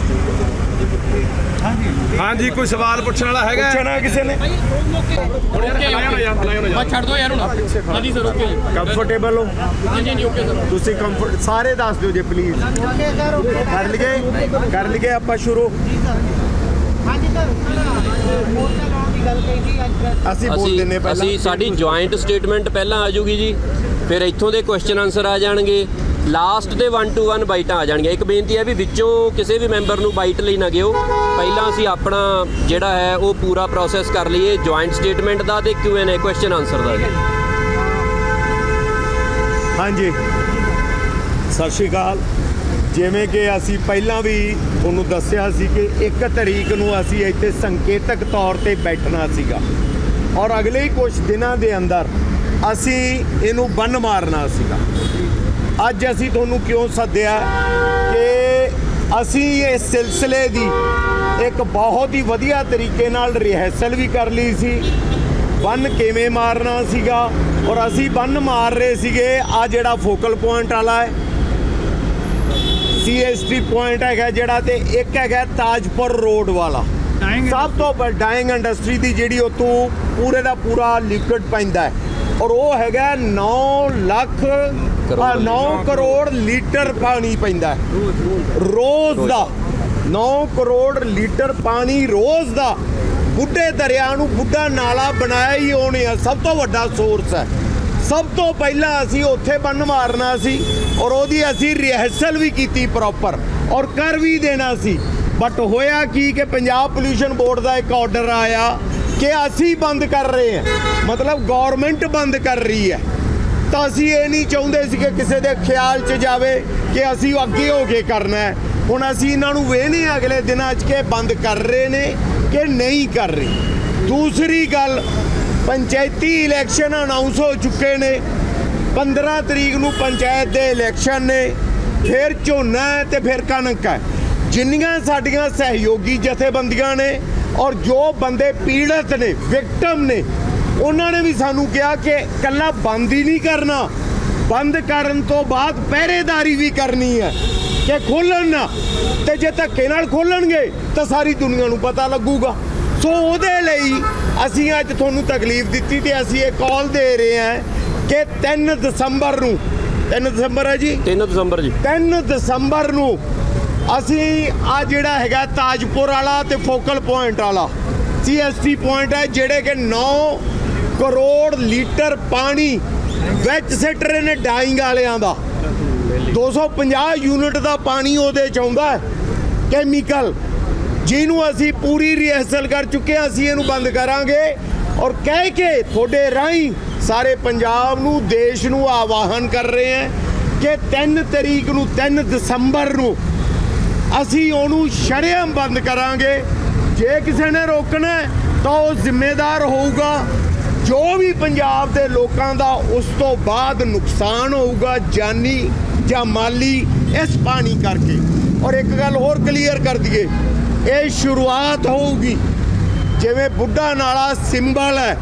ਹਾਂਜੀ ਕੋਈ ਸਵਾਲ ਪੁੱਛਣ ਵਾਲਾ ਹੈਗਾ? ਪੁੱਛਣਾ ਕਿਸੇ ਨੇ? ਕੰਫਰਟੇਬਲ ਹੋ? ਹਾਂਜੀ ਜੀ ਓਕੇ ਸਰ ਤੁਸੀਂ ਕੰਫਰਟ ਸਾਰੇ ਦੱਸ ਦਿਓ ਜੇ ਪਲੀਜ਼ ਕਰ ਲਈਏ ਕਰ ਲਈਏ ਆਪਾਂ ਸ਼ੁਰੂ। ਹਾਂਜੀ ਸਰ ਮੋਰਚਾ ਲਾਉਣ ਦੀ ਗੱਲ ਕਹੀ ਸੀ ਅੱਜ ਅਸੀਂ ਬੋਲ ਦਿੰਨੇ ਪਹਿਲਾਂ। ਅਸੀਂ ਸਾਡੀ ਜੁਆਇੰਟ ਸਟੇਟਮੈਂਟ ਪਹਿਲਾਂ ਆ ਜੂਗੀ ਜੀ। ਫਿਰ ਇੱਥੋਂ ਦੇ ਕੁਐਸਚਨ ਆਨਸਰ ਆ ਜਾਣਗੇ। ਲਾਸਟ ਦੇ 1 ਟੂ 1 ਬਾਈਟਾਂ ਆ ਜਾਣਗੀਆਂ। ਇੱਕ ਬੇਨਤੀ ਹੈ ਵੀ ਵਿੱਚੋਂ ਕਿਸੇ ਵੀ ਮੈਂਬਰ ਨੂੰ ਬਾਈਟ ਲਈ ਨਾ ਗਿਓ। ਪਹਿਲਾਂ ਅਸੀਂ ਆਪਣਾ ਜਿਹੜਾ ਹੈ ਉਹ ਪੂਰਾ ਪ੍ਰੋਸੈਸ ਕਰ ਲਈਏ। ਜੁਆਇੰਟ ਸਟੇਟਮੈਂਟ ਦਾ ਤੇ ਕਿਊ ਐਨ ਏ ਕੁਐਸਚਨ ਆਨਸਰ ਦਾ। ਜੀ। ਹਾਂਜੀ। ਸਤਿ ਸ਼੍ਰੀ ਅਕਾਲ। ਜਿਵੇਂ ਕਿ ਅਸੀਂ ਪਹਿਲਾਂ ਵੀ ਤੁਹਾਨੂੰ ਦੱਸਿਆ ਸੀ ਕਿ 1 ਤਰੀਕ ਨੂੰ ਅਸੀਂ ਇੱਥੇ ਸੰਕੇਤਕ ਤੌਰ ਤੇ ਬੈਠਣਾ ਸੀਗਾ। ਔਰ ਅਗਲੇ ਹੀ ਕੁਝ ਦਿਨਾਂ ਦੇ ਅੰਦਰ ਅਸੀਂ ਇਹਨੂੰ ਬੰਨ ਮਾਰਨਾ ਸੀਗਾ। ਅੱਜ ਅਸੀਂ ਤੁਹਾਨੂੰ ਕਿਉਂ ਸੱਦਿਆ ਕਿ ਅਸੀਂ ਇਸ ਸਿਲਸਿਲੇ ਦੀ ਇੱਕ ਬਹੁਤ ਹੀ ਵਧੀਆ ਤਰੀਕੇ ਨਾਲ ਰਿਹਰਸਲ ਵੀ ਕਰ ਲਈ ਸੀ। ਬੰਨ ਕਿਵੇਂ ਮਾਰਨਾ ਸੀਗਾ? ਔਰ ਅਸੀਂ ਬੰਨ ਮਾਰ ਰਹੇ ਸੀਗੇ ਆ ਜਿਹੜਾ ਫੋਕਲ ਪੁਆਇੰਟ ਵਾਲਾ ਹੈ ਸੀਐਸਟੀ ਪੁਆਇੰਟ ਹੈਗਾ ਜਿਹੜਾ ਤੇ ਇੱਕ ਹੈਗਾ ਤਾਜਪੁਰ ਰੋਡ ਵਾਲਾ। ਸਭ ਤੋਂ ਡਾਈਂਗ ਇੰਡਸਟਰੀ ਦੀ ਜਿਹੜੀ ਉਹ ਤੋਂ ਪੂਰੇ ਦਾ ਪੂਰਾ ਲਿਕਵਿਡ ਪੈਂਦਾ ਹੈ। ਔਰ ਉਹ ਹੈਗਾ 9 ਲੱਖ 9 ਕਰੋੜ ਲੀਟਰ ਪਾਣੀ ਪੈਂਦਾ ਹੈ। ਰੋਜ਼ ਦਾ। 9 ਕਰੋੜ ਲੀਟਰ ਪਾਣੀ ਰੋਜ਼ ਦਾ। ਬੁੱਢੇ ਦਰਿਆ ਨੂੰ ਬੁੱਢਾ ਨਾਲਾ ਬਣਾਇਆ ਹੀ ਉਹਨੇ ਆ ਸਭ ਤੋਂ ਵੱਡਾ ਸੋਰਸ ਹੈ। ਸਭ ਤੋਂ ਪਹਿਲਾਂ ਅਸੀਂ ਉੱਥੇ ਬੰਨ ਮਾਰਨਾ ਸੀ ਔਰ ਉਹਦੀ ਅਸੀਂ ਰਿਹਰਸਲ ਵੀ ਕੀਤੀ ਪ੍ਰੋਪਰ ਔਰ ਕਰ ਵੀ ਦੇਣਾ ਸੀ। ਬਟ ਹੋਇਆ ਕੀ ਕਿ ਪੰਜਾਬ ਪੋਲੂਸ਼ਨ ਬੋਰਡ ਦਾ ਇੱਕ ਆਰਡਰ ਆਇਆ ਕਿ ਅਸੀਂ ਬੰਦ ਕਰ ਰਹੇ ਹਾਂ। ਮਤਲਬ ਗਵਰਨਮੈਂਟ ਬੰਦ ਕਰ ਰਹੀ ਹੈ। ਤਾਂ ਅਸੀਂ ਇਹ ਨਹੀਂ ਚਾਹੁੰਦੇ ਸੀ ਕਿ ਕਿਸੇ ਦੇ ਖਿਆਲ 'ਚ ਜਾਵੇ ਕਿ ਅਸੀਂ ਅੱਗੇ ਹੋ ਕੇ ਕਰਨਾ ਹੈ। ਹੁਣ ਅਸੀਂ ਇਹਨਾਂ ਨੂੰ ਵੇਹਨੇ ਅਗਲੇ ਦਿਨਾਂ 'ਚ ਕਿ ਬੰਦ ਕਰ ਰਹੇ ਨੇ ਕਿ ਨਹੀਂ ਕਰ ਰਹੇ। ਦੂਸਰੀ ਗੱਲ ਪੰਚਾਇਤੀ ਇਲੈਕਸ਼ਨ ਅਨਾਉਂਸ ਹੋ ਚੁੱਕੇ ਨੇ। 15 ਤਰੀਕ ਨੂੰ ਪੰਚਾਇਤ ਦੇ ਇਲੈਕਸ਼ਨ ਨੇ। ਫਿਰ ਝੋਨਾ ਹੈ ਤੇ ਫਿਰ ਕਣਕ ਹੈ। ਜਿੰਨੀਆਂ ਸਾਡੀਆਂ ਸਹਿਯੋਗੀ ਜਥੇਬੰਦੀਆਂ ਨੇ ਔਰ ਜੋ ਬੰਦੇ ਪੀੜਤ ਨੇ, ਵਿਕਟਮ ਨੇ, ਉਹਨਾਂ ਨੇ ਵੀ ਸਾਨੂੰ ਕਿਹਾ ਕਿ ਕੱਲਾ ਬੰਦ ਹੀ ਨਹੀਂ ਕਰਨਾ। ਬੰਦ ਕਰਨ ਤੋਂ ਬਾਅਦ ਪਹਿਰੇਦਾਰੀ ਵੀ ਕਰਨੀ ਹੈ ਕਿ ਖੋਲਣ ਨਾ। ਤੇ ਜੇ ਧੱਕੇ ਨਾਲ ਖੋਲਣਗੇ ਤਾਂ ਸਾਰੀ ਦੁਨੀਆ ਨੂੰ ਪਤਾ ਲੱਗੂਗਾ। ਸੋ ਉਹਦੇ ਲਈ ਅਸੀਂ ਅੱਜ ਤੁਹਾਨੂੰ ਤਕਲੀਫ ਦਿੱਤੀ ਤੇ ਅਸੀਂ ਇਹ ਕਾਲ ਦੇ ਰਹੇ ਹਾਂ ਕਿ 3 ਦਸੰਬਰ ਨੂੰ 3 ਦਸੰਬਰ ਹੈ ਜੀ? 3 ਦਸੰਬਰ ਜੀ। 3 ਦਸੰਬਰ ਨੂੰ ਅਸੀਂ ਆ ਜਿਹੜਾ ਹੈਗਾ ਤਾਜਪੁਰ ਵਾਲਾ ਤੇ ਫੋਕਲ ਪੁਆਇੰਟ ਵਾਲਾ ਸੀਐਸਟੀ ਪੁਆਇੰਟ ਹੈ ਜਿਹੜੇ ਕਿ 9 ਕਰੋੜ ਲੀਟਰ ਪਾਣੀ ਵਿੱਚ ਸਿੱਟ ਰਹੇ ਨੇ ਡਾਈਂਗ ਵਾਲਿਆਂ ਦਾ। 250 ਯੂਨਿਟ ਦਾ ਪਾਣੀ ਉਹਦੇ ਚ ਆਉਂਦਾ ਕੈਮੀਕਲ ਜਿਹਨੂੰ ਅਸੀਂ ਪੂਰੀ ਰਿਹਰਸਲ ਕਰ ਚੁੱਕੇ ਹਾਂ, ਅਸੀਂ ਇਹਨੂੰ ਬੰਦ ਕਰਾਂਗੇ। ਔਰ ਕਹਿ ਕੇ ਤੁਹਾਡੇ ਰਾਹੀਂ ਸਾਰੇ ਪੰਜਾਬ ਨੂੰ, ਦੇਸ਼ ਨੂੰ ਆਵਾਹਨ ਕਰ ਰਹੇ ਹਾਂ ਕਿ 3 ਤਰੀਕ ਨੂੰ 3 ਦਸੰਬਰ ਨੂੰ ਅਸੀਂ ਉਹਨੂੰ ਸ਼ਰੇਆਮ ਬੰਦ ਕਰਾਂਗੇ। ਜੇ ਕਿਸੇ ਨੇ ਰੋਕਣਾ ਤਾਂ ਉਹ ਜ਼ਿੰਮੇਦਾਰ ਹੋਊਗਾ। ਜੋ ਵੀ ਪੰਜਾਬ ਦੇ ਲੋਕਾਂ ਦਾ ਉਸ ਤੋਂ ਬਾਅਦ ਨੁਕਸਾਨ ਹੋਊਗਾ, ਜਾਨੀ ਜਾਂ ਮਾਲੀ, ਇਸ ਪਾਣੀ ਕਰਕੇ। ਔਰ ਇੱਕ ਗੱਲ ਹੋਰ ਕਲੀਅਰ ਕਰ ਦਈਏ ਇਹ ਸ਼ੁਰੂਆਤ ਹੋਊਗੀ। ਜਿਵੇਂ ਬੁੱਢਾ ਨਾਲਾ ਸਿੰਬਲ ਹੈ,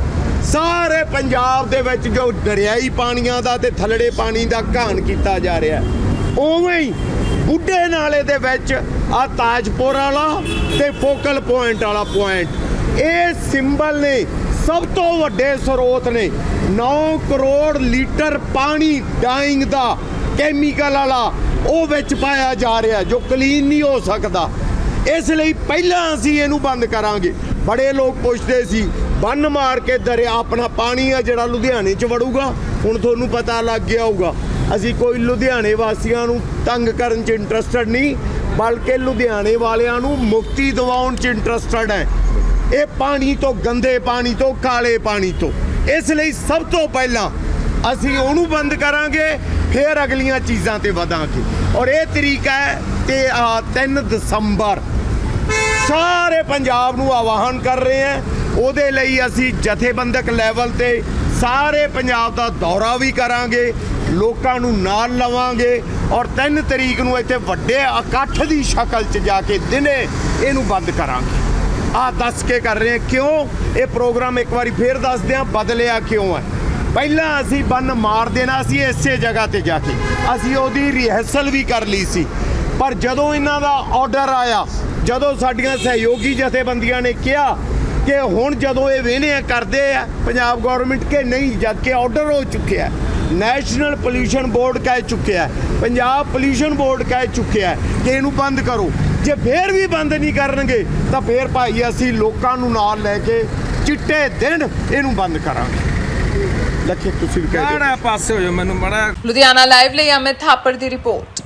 ਸਾਰੇ ਪੰਜਾਬ ਦੇ ਵਿੱਚ ਜੋ ਦਰਿਆਈ ਪਾਣੀਆਂ ਦਾ ਤੇ ਥੱਲੜੇ ਪਾਣੀ ਦਾ ਘਾਣ ਕੀਤਾ ਜਾ ਰਿਹਾ ਉਵੇਂ ਹੀ ਬੁੱਢੇ ਨਾਲੇ ਦੇ ਵਿੱਚ ਆ ਤਾਜਪੁਰ ਵਾਲਾ ਤੇ ਫੋਕਲ ਪੁਆਇੰਟ ਵਾਲਾ ਪੁਆਇੰਟ। ਇਹ ਸਿੰਬਲ ਨੇ ਸਭ ਤੋਂ ਵੱਡੇ ਸਰੋਤ ਨੇ। 9 ਕਰੋੜ ਲੀਟਰ ਪਾਣੀ ਡਾਈਂਗ ਦਾ ਕੈਮੀਕਲ ਵਾਲਾ ਉਹ ਵਿੱਚ ਪਾਇਆ ਜਾ ਰਿਹਾ, ਜੋ ਕਲੀਨ ਨਹੀਂ ਹੋ ਸਕਦਾ। ਇਸ ਲਈ ਪਹਿਲਾਂ ਅਸੀਂ ਇਹਨੂੰ ਬੰਦ ਕਰਾਂਗੇ। ਬੜੇ ਲੋਕ ਪੁੱਛਦੇ ਸੀ, ਬੰਨ ਮਾਰ ਕੇ ਦਰਿਆ ਆਪਣਾ ਪਾਣੀ ਆ ਜਿਹੜਾ ਲੁਧਿਆਣੇ 'ਚ ਵੜੂਗਾ, ਹੁਣ ਤੁਹਾਨੂੰ ਪਤਾ ਲੱਗ ਗਿਆ ਹੋਊਗਾ। ਅਸੀਂ ਕੋਈ ਲੁਧਿਆਣੇ ਵਾਸੀਆਂ ਨੂੰ ਤੰਗ ਕਰਨ 'ਚ ਇੰਟਰਸਟਡ ਨਹੀਂ, ਬਲਕਿ ਲੁਧਿਆਣੇ ਵਾਲਿਆਂ ਨੂੰ ਮੁਕਤੀ ਦਿਵਾਉਣ 'ਚ ਇੰਟਰਸਟਡ ਹੈ। ਇਹ ਪਾਣੀ ਤੋਂ, ਗੰਦੇ ਪਾਣੀ ਤੋਂ, ਕਾਲੇ ਪਾਣੀ ਤੋਂ। ਇਸ ਲਈ ਸਭ ਤੋਂ ਪਹਿਲਾਂ ਅਸੀਂ ਉਹਨੂੰ ਬੰਦ ਕਰਾਂਗੇ, ਫਿਰ ਅਗਲੀਆਂ ਚੀਜ਼ਾਂ ਤੇ ਵਧਾਂਗੇ। ਔਰ ਇਹ ਤਰੀਕਾ ਹੈ ਤੇ ਆ 3 ਦਸੰਬਰ ਸਾਰੇ ਪੰਜਾਬ ਨੂੰ ਆਵਾਹਨ ਕਰ ਰਹੇ ਹਾਂ। ਉਹਦੇ ਲਈ ਅਸੀਂ ਜਥੇਬੰਦਕ ਲੈਵਲ ਤੇ ਸਾਰੇ ਪੰਜਾਬ ਦਾ ਦੌਰਾ ਵੀ ਕਰਾਂਗੇ, ਲੋਕਾਂ ਨੂੰ ਨਾਲ ਲਵਾਂਗੇ ਔਰ 3 ਤਰੀਕ ਨੂੰ ਇੱਥੇ ਵੱਡੇ ਇਕੱਠ ਦੀ ਸ਼ਕਲ 'ਚ ਜਾ ਕੇ ਦਿਨੇ ਇਹਨੂੰ ਬੰਦ ਕਰਾਂਗੇ। ਆ ਦੱਸ ਕੇ ਕਰ ਰਹੇ ਹਾਂ। ਕਿਉਂ? ਇਹ ਪ੍ਰੋਗਰਾਮ ਇੱਕ ਵਾਰੀ ਫੇਰ ਦੱਸਦੇ ਹਾਂ, ਬਦਲਿਆ ਕਿਉਂ ਹੈ? ਪਹਿਲਾਂ ਅਸੀਂ ਬੰਨ ਮਾਰ ਦੇਣਾ ਸੀ ਇਸੇ ਜਗ੍ਹਾ ਤੇ ਜਾ ਕੇ। ਅਸੀਂ ਉਹਦੀ ਰਿਹਰਸਲ ਵੀ ਕਰ ਲਈ ਸੀ। ਪਰ ਜਦੋਂ ਇਹਨਾਂ ਦਾ ਆਰਡਰ ਆਇਆ ਜਦੋਂ ਸਾਡੀਆਂ ਸਹਿਯੋਗੀ ਜਥੇਬੰਦੀਆਂ ਨੇ ਕਿਹਾ ਕਿ ਹੁਣ ਜਦੋਂ ਇਹ ਵੇਹਨੇ ਕਰਦੇ ਆ ਪੰਜਾਬ ਗਵਰਨਮੈਂਟ ਕੇ ਨਹੀਂ ਜਦ ਕਿ ਆਰਡਰ ਹੋ ਚੁੱਕਿਆ ਨੈਸ਼ਨਲ ਪੋਲੂਸ਼ਨ ਬੋਰਡ ਕਹਿ ਚੁੱਕਿਆ ਪੰਜਾਬ ਪੋਲੂਸ਼ਨ ਬੋਰਡ ਕਹਿ ਚੁੱਕਿਆ ਕਿ ਇਹਨੂੰ ਬੰਦ ਕਰੋ। ਜੇ ਫੇਰ ਵੀ ਬੰਦ ਨਹੀਂ ਕਰਨਗੇ ਤਾਂ ਫੇਰ ਭਾਈ ਅਸੀਂ ਲੋਕਾਂ ਨੂੰ ਨਾਲ ਲੈ ਕੇ ਚਿੱਟੇ ਦਿਨ ਇਹਨੂੰ ਬੰਦ ਕਰਾਂਗੇ। ਲੱਖੇ ਤੁਸੀਂ ਵੀ ਕਹਿ ਦਿਓ। ਕਿਹੜਾ ਪਾਸੇ ਹੋ ਜਾ ਮੈਨੂੰ ਬੜਾ ਲੁਧਿਆਣਾ ਲਾਈਵ ਲਈ ਅਮਿਤ ਥਾਪੜ ਦੀ ਰਿਪੋਰਟ।